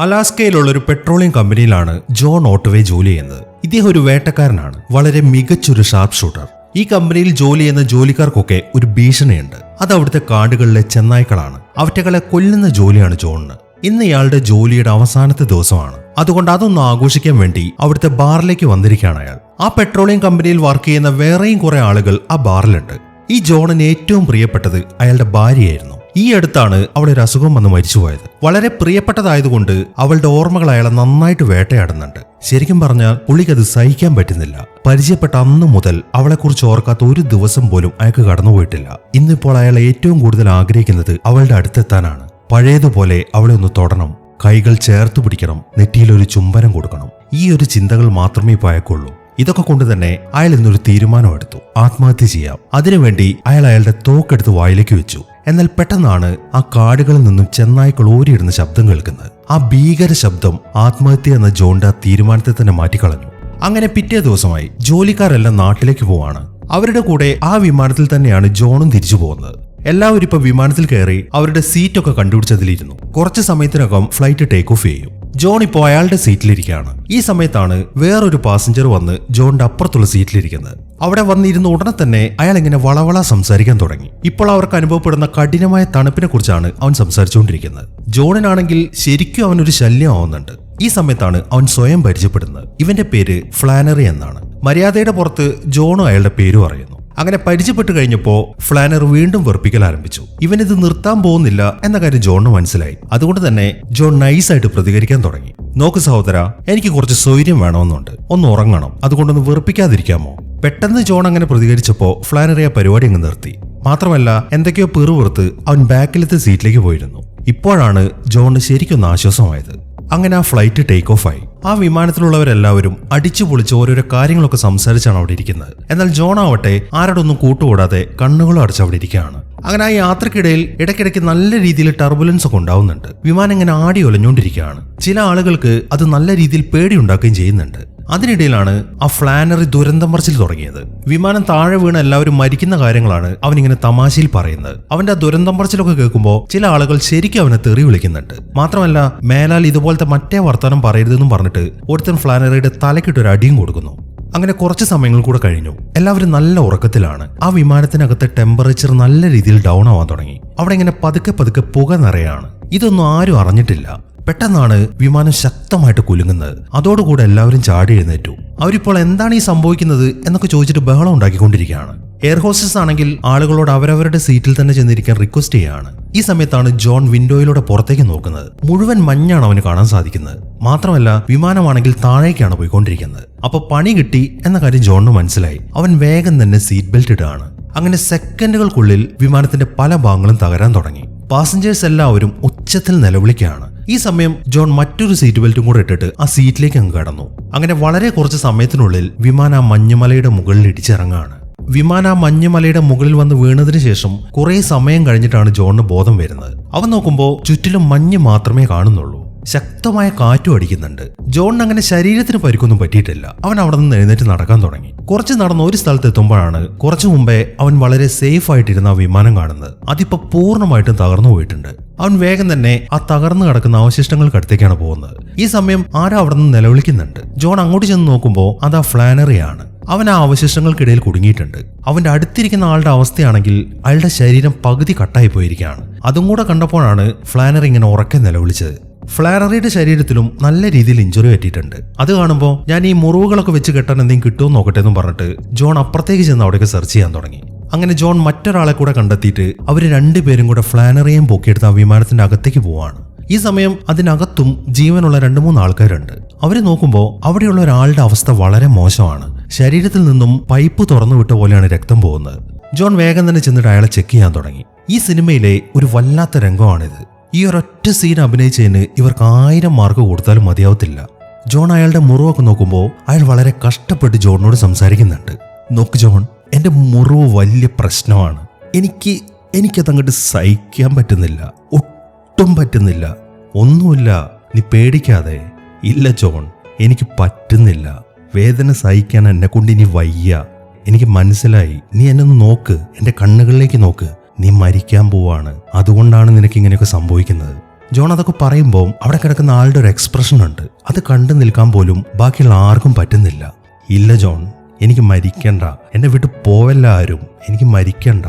അലാസ്കയിലുള്ള ഒരു petroleum കമ്പനിയിലാണ് John ഓട്ടോവേ ജോലി ചെയ്യുന്നത്. ഇദ്ദേഹം ഒരു വേട്ടക്കാരനാണ്. വളരെ മികച്ചൊരു ഷാർപ്പ് ഷൂട്ടർ. ഈ കമ്പനിയിൽ ജോലി ചെയ്യുന്ന ജോലിക്കാർക്കൊക്കെ ഒരു ഭീഷണിയുണ്ട്. അത് അവിടുത്തെ കാടുകളിലെ ചെന്നായ്ക്കളാണ്. അവറ്റകളെ കൊല്ലുന്ന ജോലിയാണ് ജോണിന്. ഇന്ന് ഇയാളുടെ ജോലിയുടെ അവസാനത്തെ ദിവസമാണ്. അതുകൊണ്ട് അതൊന്ന് ആഘോഷിക്കാൻ വേണ്ടി അവിടുത്തെ ബാറിലേക്ക് വന്നിരിക്കുകയാണ് അയാൾ. ആ പെട്രോളിയം കമ്പനിയിൽ വർക്ക് ചെയ്യുന്ന വേറെയും കുറെ ആളുകൾ ആ ബാറിലുണ്ട്. ഈ ജോണിന് ഏറ്റവും പ്രിയപ്പെട്ടത് അയാളുടെ ഭാര്യയായിരുന്നു. ഈ അടുത്താണ് അവളെ ഒരു അസുഖം വന്ന് മരിച്ചുപോയത്. വളരെ പ്രിയപ്പെട്ടതായതുകൊണ്ട് അവളുടെ ഓർമ്മകൾ അയാളെ നന്നായിട്ട് വേട്ടയാടുന്നുണ്ട്. ശരിക്കും പറഞ്ഞാൽ പുള്ളിക്ക് അത് സഹിക്കാൻ പറ്റുന്നില്ല. പരിചയപ്പെട്ട അന്ന് മുതൽ അവളെക്കുറിച്ച് ഓർക്കാത്ത ഒരു ദിവസം പോലും അയാൾക്ക് കടന്നുപോയിട്ടില്ല. ഇന്നിപ്പോൾ അയാൾ ഏറ്റവും കൂടുതൽ ആഗ്രഹിക്കുന്നത് അവളുടെ അടുത്തെത്താനാണ്. പഴയതുപോലെ അവളെ ഒന്ന് തൊടണം. കൈകൾ ചേർത്ത് പിടിക്കണം. നെറ്റിയിലൊരു ചുംബനം കൊടുക്കണം. ഈ ഒരു ചിന്തകൾ മാത്രമേ ഇപ്പോൾ അയക്കുള്ളൂ ഇതൊക്കെ കൊണ്ട് തന്നെ അയാൾ ഇന്നൊരു തീരുമാനം എടുത്തു. ആത്മഹത്യ ചെയ്യാം. അതിനുവേണ്ടി അയാൾ അയാളുടെ തോക്കെടുത്ത് വായിലേക്ക് വെച്ചു. എന്നാൽ പെട്ടെന്നാണ് ആ കാടുകളിൽ നിന്നും ചെന്നായ്ക്കൾ ഓരിയിടുന്ന ശബ്ദം കേൾക്കുന്നത്. ആ ഭീകര ശബ്ദം ആത്മഹത്യ എന്ന ജോണ്ട തീരുമാനത്തെ തന്നെ മാറ്റിക്കളഞ്ഞു. അങ്ങനെ പിറ്റേ ദിവസമായി ജോലിക്കാരെല്ലാം നാട്ടിലേക്ക് പോവാണ്. അവരുടെ കൂടെ ആ വിമാനത്തിൽ തന്നെയാണ് ജോണും തിരിച്ചു പോകുന്നത്. എല്ലാവരും ഇപ്പൊ വിമാനത്തിൽ കയറി അവരുടെ സീറ്റൊക്കെ കണ്ടുപിടിച്ചതിലിരുന്നു. കുറച്ച് സമയത്തിനകം ഫ്ലൈറ്റ് ടേക്ക് ഓഫ് ചെയ്യും. ജോൺ ഇപ്പോൾ അയാളുടെ സീറ്റിലിരിക്കുകയാണ്. ഈ സമയത്താണ് വേറൊരു പാസഞ്ചർ വന്ന് ജോണിന്റെ അപ്പുറത്തുള്ള സീറ്റിലിരിക്കുന്നത്. അവിടെ വന്നിരുന്ന ഉടനെ തന്നെ അയാൾ ഇങ്ങനെ വളവള സംസാരിക്കാൻ തുടങ്ങി. ഇപ്പോൾ അവർക്ക് അനുഭവപ്പെടുന്ന കഠിനമായ തണുപ്പിനെ കുറിച്ചാണ് അവൻ സംസാരിച്ചുകൊണ്ടിരിക്കുന്നത്. ജോണിനാണെങ്കിൽ ശരിക്കും അവനൊരു ശല്യം ആവുന്നുണ്ട് ഈ സമയത്താണ് അവൻ സ്വയം പരിചയപ്പെടുന്നത്. ഇവന്റെ പേര് ഫ്ലാനറി എന്നാണ്. മര്യാദയുടെ പുറത്ത് ജോണും അയാളുടെ പേര് പറയുന്നു അങ്ങനെ പരിചയപ്പെട്ടു കഴിഞ്ഞപ്പോ ഫ്ലാനർ വീണ്ടും വെറുപ്പിക്കൽ ആരംഭിച്ചു. ഇവനിത് നിർത്താൻ പോകുന്നില്ല എന്ന കാര്യം ജോണിന് മനസ്സിലായി. അതുകൊണ്ട് തന്നെ ജോൺ നൈസായിട്ട് പ്രതികരിക്കാൻ തുടങ്ങി. നോക്ക് സഹോദര എനിക്ക് കുറച്ച് സ്വൈര്യം വേണമെന്നുണ്ട്. ഒന്ന് ഉറങ്ങണം. അതുകൊണ്ടൊന്ന് വെറുപ്പിക്കാതിരിക്കാമോ? പെട്ടെന്ന് ജോൺ അങ്ങനെ പ്രതികരിച്ചപ്പോ ഫ്ലാനറി ആ പരിപാടി അങ്ങ് നിർത്തി. മാത്രമല്ല എന്തൊക്കെയോ പെറുപുറത്ത് അവൻ ബാക്കിലത്തെ സീറ്റിലേക്ക് പോയിരുന്നു. ഇപ്പോഴാണ് ജോണിന് ശരിക്കൊന്ന് ആശ്വാസമായത്. അങ്ങനെ ആ ഫ്ലൈറ്റ് ടേക്ക് ഓഫ് ആയി. ആ വിമാനത്തിലുള്ളവരെല്ലാവരും അടിച്ചു പൊളിച്ച് ഓരോരോ കാര്യങ്ങളൊക്കെ സംസാരിച്ചാണ് അവിടെ ഇരിക്കുന്നത്. എന്നാൽ ജോൺ ആവട്ടെ ആരോടൊന്നും കൂട്ടുകൂടാതെ കണ്ണുകളും അടച്ച് അവിടെ ഇരിക്കുകയാണ്. അങ്ങനെ ആ യാത്രക്കിടയിൽ ഇടയ്ക്കിടയ്ക്ക് നല്ല രീതിയിൽ ടർബുലൻസ് ഒക്കെ ഉണ്ടാവുന്നുണ്ട്. വിമാനം ഇങ്ങനെ ആടി ഒലഞ്ഞുകൊണ്ടിരിക്കുകയാണ്. ചില ആളുകൾക്ക് അത് നല്ല രീതിയിൽ പേടിയുണ്ടാക്കുകയും ചെയ്യുന്നുണ്ട്. അതിനിടയിലാണ് ആ ഫ്ലാനറി ദുരന്തം മറിച്ചിൽ തുടങ്ങിയത്. വിമാനം താഴെ വീണ് എല്ലാവരും മരിക്കുന്ന കാര്യങ്ങളാണ് അവൻ ഇങ്ങനെ തമാശയിൽ പറയുന്നത്. അവന്റെ ആ ദുരന്തം പറച്ചിലൊക്കെ കേൾക്കുമ്പോൾ ചില ആളുകൾ ശരിക്കും അവനെ തെറി വിളിക്കുന്നുണ്ട്. മാത്രമല്ല മേലാൽ ഇതുപോലത്തെ മറ്റേ വർത്തമാനം പറയരുതെന്നും പറഞ്ഞിട്ട് ഒരുത്തൻ ഫ്ലാനറിയുടെ തലക്കിട്ട് ഒരു അടിയും കൊടുക്കുന്നു. അങ്ങനെ കുറച്ച് സമയങ്ങൾ കൂടെ കഴിഞ്ഞു. എല്ലാവരും നല്ല ഉറക്കത്തിലാണ്. ആ വിമാനത്തിനകത്തെ ടെമ്പറേച്ചർ നല്ല രീതിയിൽ ഡൗൺ ആവാൻ തുടങ്ങി. അവിടെ ഇങ്ങനെ പതുക്കെ പതുക്കെ പുക നിറയാണ്. ഇതൊന്നും ആരും അറിഞ്ഞിട്ടില്ല. പെട്ടെന്നാണ് വിമാനം ശക്തമായിട്ട് കുലുങ്ങുന്നത്. അതോടുകൂടെ എല്ലാവരും ചാടി എഴുന്നേറ്റു. അവരിപ്പോൾ എന്താണ് ഈ സംഭവിക്കുന്നത് എന്നൊക്കെ ചോദിച്ചിട്ട് ബഹളം ഉണ്ടാക്കിക്കൊണ്ടിരിക്കുകയാണ്. എയർ ഹോസ്റ്റസ് ആണെങ്കിൽ ആളുകളോട് അവരവരുടെ സീറ്റിൽ തന്നെ ചെന്നിരിക്കാൻ റിക്വസ്റ്റ് ചെയ്യുകയാണ്. ഈ സമയത്താണ് ജോൺ വിൻഡോയിലൂടെ പുറത്തേക്ക് നോക്കുന്നത്. മുഴുവൻ മഞ്ഞാണ് അവന് കാണാൻ സാധിക്കുന്നത്. മാത്രമല്ല വിമാനമാണെങ്കിൽ താഴേക്കാണ് പോയിക്കൊണ്ടിരിക്കുന്നത്. അപ്പൊ പണി കിട്ടി എന്ന കാര്യം ജോണിന് മനസ്സിലായി. അവൻ വേഗം തന്നെ സീറ്റ് ബെൽറ്റ് ഇടുകയാണ്. അങ്ങനെ സെക്കൻഡുകൾക്കുള്ളിൽ വിമാനത്തിന്റെ പല ഭാഗങ്ങളും തകരാൻ തുടങ്ങി. പാസഞ്ചേഴ്സ് എല്ലാവരും ഉച്ചത്തിൽ നിലവിളിക്കുകയാണ്. ഈ സമയം ജോൺ മറ്റൊരു സീറ്റ് ബെൽറ്റും കൂടെ ഇട്ടിട്ട് ആ സീറ്റിലേക്ക് അങ്ങ് കടന്നു. അങ്ങനെ വളരെ കുറച്ച് സമയത്തിനുള്ളിൽ വിമാനം മഞ്ഞുമലയുടെ മുകളിൽ ഇടിച്ചിറങ്ങാണ് വിമാന മഞ്ഞുമലയുടെ മുകളിൽ വന്ന് വീണതിന് ശേഷം കുറെ സമയം കഴിഞ്ഞിട്ടാണ് ജോണിന് ബോധം വരുന്നത്. അവൻ നോക്കുമ്പോൾ ചുറ്റിലും മഞ്ഞ് മാത്രമേ കാണുന്നുള്ളൂ. ശക്തമായ കാറ്റും അടിക്കുന്നുണ്ട്. ജോൺ അങ്ങനെ ശരീരത്തിന് പരിക്കൊന്നും പറ്റിയിട്ടില്ല. അവൻ അവിടെ നിന്ന് എഴുന്നേറ്റ് നടക്കാൻ തുടങ്ങി. കുറച്ച് നടന്ന് ഒരു സ്ഥലത്ത് എത്തുമ്പോഴാണ് കുറച്ചു മുമ്പേ അവൻ വളരെ സേഫ് ആയിട്ടിരുന്ന ആ വിമാനം കാണുന്നത്. അതിപ്പോ പൂർണമായിട്ടും തകർന്നു പോയിട്ടുണ്ട്. അവൻ വേഗം തന്നെ ആ തകർന്നു കിടക്കുന്ന അവശിഷ്ടങ്ങൾക്കടുത്തേക്കാണ് പോകുന്നത്. ഈ സമയം ആരോ അവിടെ നിന്ന് നിലവിളിക്കുന്നുണ്ട്? ജോൺ അങ്ങോട്ട് ചെന്ന് നോക്കുമ്പോൾ അത് ആ ഫ്ലാനറിയാണ് അവൻ ആ അവശിഷ്ടങ്ങൾക്കിടയിൽ കുടുങ്ങിയിട്ടുണ്ട്. അവന്റെ അടുത്തിരിക്കുന്ന ആളുടെ അവസ്ഥയാണെങ്കിൽ അയാളുടെ ശരീരം പകുതി കട്ടായി പോയിരിക്കുകയാണ്. അതും കൂടെ കണ്ടപ്പോഴാണ് ഫ്ലാനർ ഇങ്ങനെ ഉറക്കെ നിലവിളിച്ചത്. ഫ്ലാനറിയുടെ ശരീരത്തിലും നല്ല രീതിയിൽ ഇഞ്ചുറി പറ്റിയിട്ടുണ്ട്. അത് കാണുമ്പോൾ ഞാൻ ഈ മുറിവുകളൊക്കെ വെച്ച് കെട്ടാൻ എന്തെങ്കിലും കിട്ടുമോ നോക്കട്ടെ എന്നും പറഞ്ഞിട്ട് ജോൺ അപ്പുറത്തേക്ക് ചെന്ന് അവിടേക്ക് സെർച്ച് ചെയ്യാൻ തുടങ്ങി. അങ്ങനെ ജോൺ മറ്റൊരാളെ കൂടെ കണ്ടെത്തിയിട്ട് അവർ രണ്ടുപേരും കൂടെ ഫ്ലാനറിയും പൊക്കിയെടുത്ത് ആ വിമാനത്തിന്റെ അകത്തേക്ക് പോവാണ്. ഈ സമയം അതിനകത്തും ജീവനുള്ള രണ്ട് മൂന്ന് ആൾക്കാരുണ്ട്. അവരെ നോക്കുമ്പോൾ അവിടെയുള്ള ഒരാളുടെ അവസ്ഥ വളരെ മോശമാണ്. ശരീരത്തിൽ നിന്നും പൈപ്പ് തുറന്നു വിട്ട പോലെയാണ് രക്തം പോകുന്നത്. ജോൺ വേഗം തന്നെ ചെന്നിട്ട് അയാളെ ചെക്ക് ചെയ്യാൻ തുടങ്ങി. ഈ സിനിമയിലെ ഒരു വല്ലാത്ത രംഗമാണിത്. ഈ ഒരൊറ്റ സീൻ അഭിനയിച്ചതിന് ഇവർക്ക് ആയിരം മാർക്ക് കൊടുത്താലും മതിയാവത്തില്ല. ജോൺ അയാളുടെ മുറിവൊക്കെ നോക്കുമ്പോൾ അയാൾ വളരെ കഷ്ടപ്പെട്ട് ജോണിനോട് സംസാരിക്കുന്നുണ്ട്. നോക്ക് ജോൺ എന്റെ മുറിവ് വലിയ പ്രശ്നമാണ്. എനിക്ക് എനിക്കതങ്ങോട്ട് സഹിക്കാൻ പറ്റുന്നില്ല. ഒട്ടും പറ്റുന്നില്ല. ഒന്നുമില്ല. നീ പേടിക്കാതെ. ഇല്ല ജോൺ എനിക്ക് പറ്റുന്നില്ല. വേദന സഹിക്കാൻ എന്നെ കൊണ്ട് ഇനി വയ്യ. എനിക്ക് മനസ്സിലായി. നീ എന്നെ ഒന്ന് നോക്ക്. എന്റെ കണ്ണുകളിലേക്ക് നോക്ക്. നീ മരിക്കാൻ പോവാണ്. അതുകൊണ്ടാണ് നിനക്ക് ഇങ്ങനെയൊക്കെ സംഭവിക്കുന്നത്. ജോൺ അതൊക്കെ പറയുമ്പോൾ അവിടെ കിടക്കുന്ന ആളുടെ ഒരു എക്സ്പ്രഷൻ ഉണ്ട്. അത് കണ്ടു നിൽക്കാൻ പോലും ബാക്കിയുള്ള ആർക്കും പറ്റുന്നില്ല. ഇല്ല ജോൺ. എനിക്ക് മരിക്കണ്ട. എന്നെ വിട്ട് പോവല്ല ആരും എനിക്ക് മരിക്കണ്ട.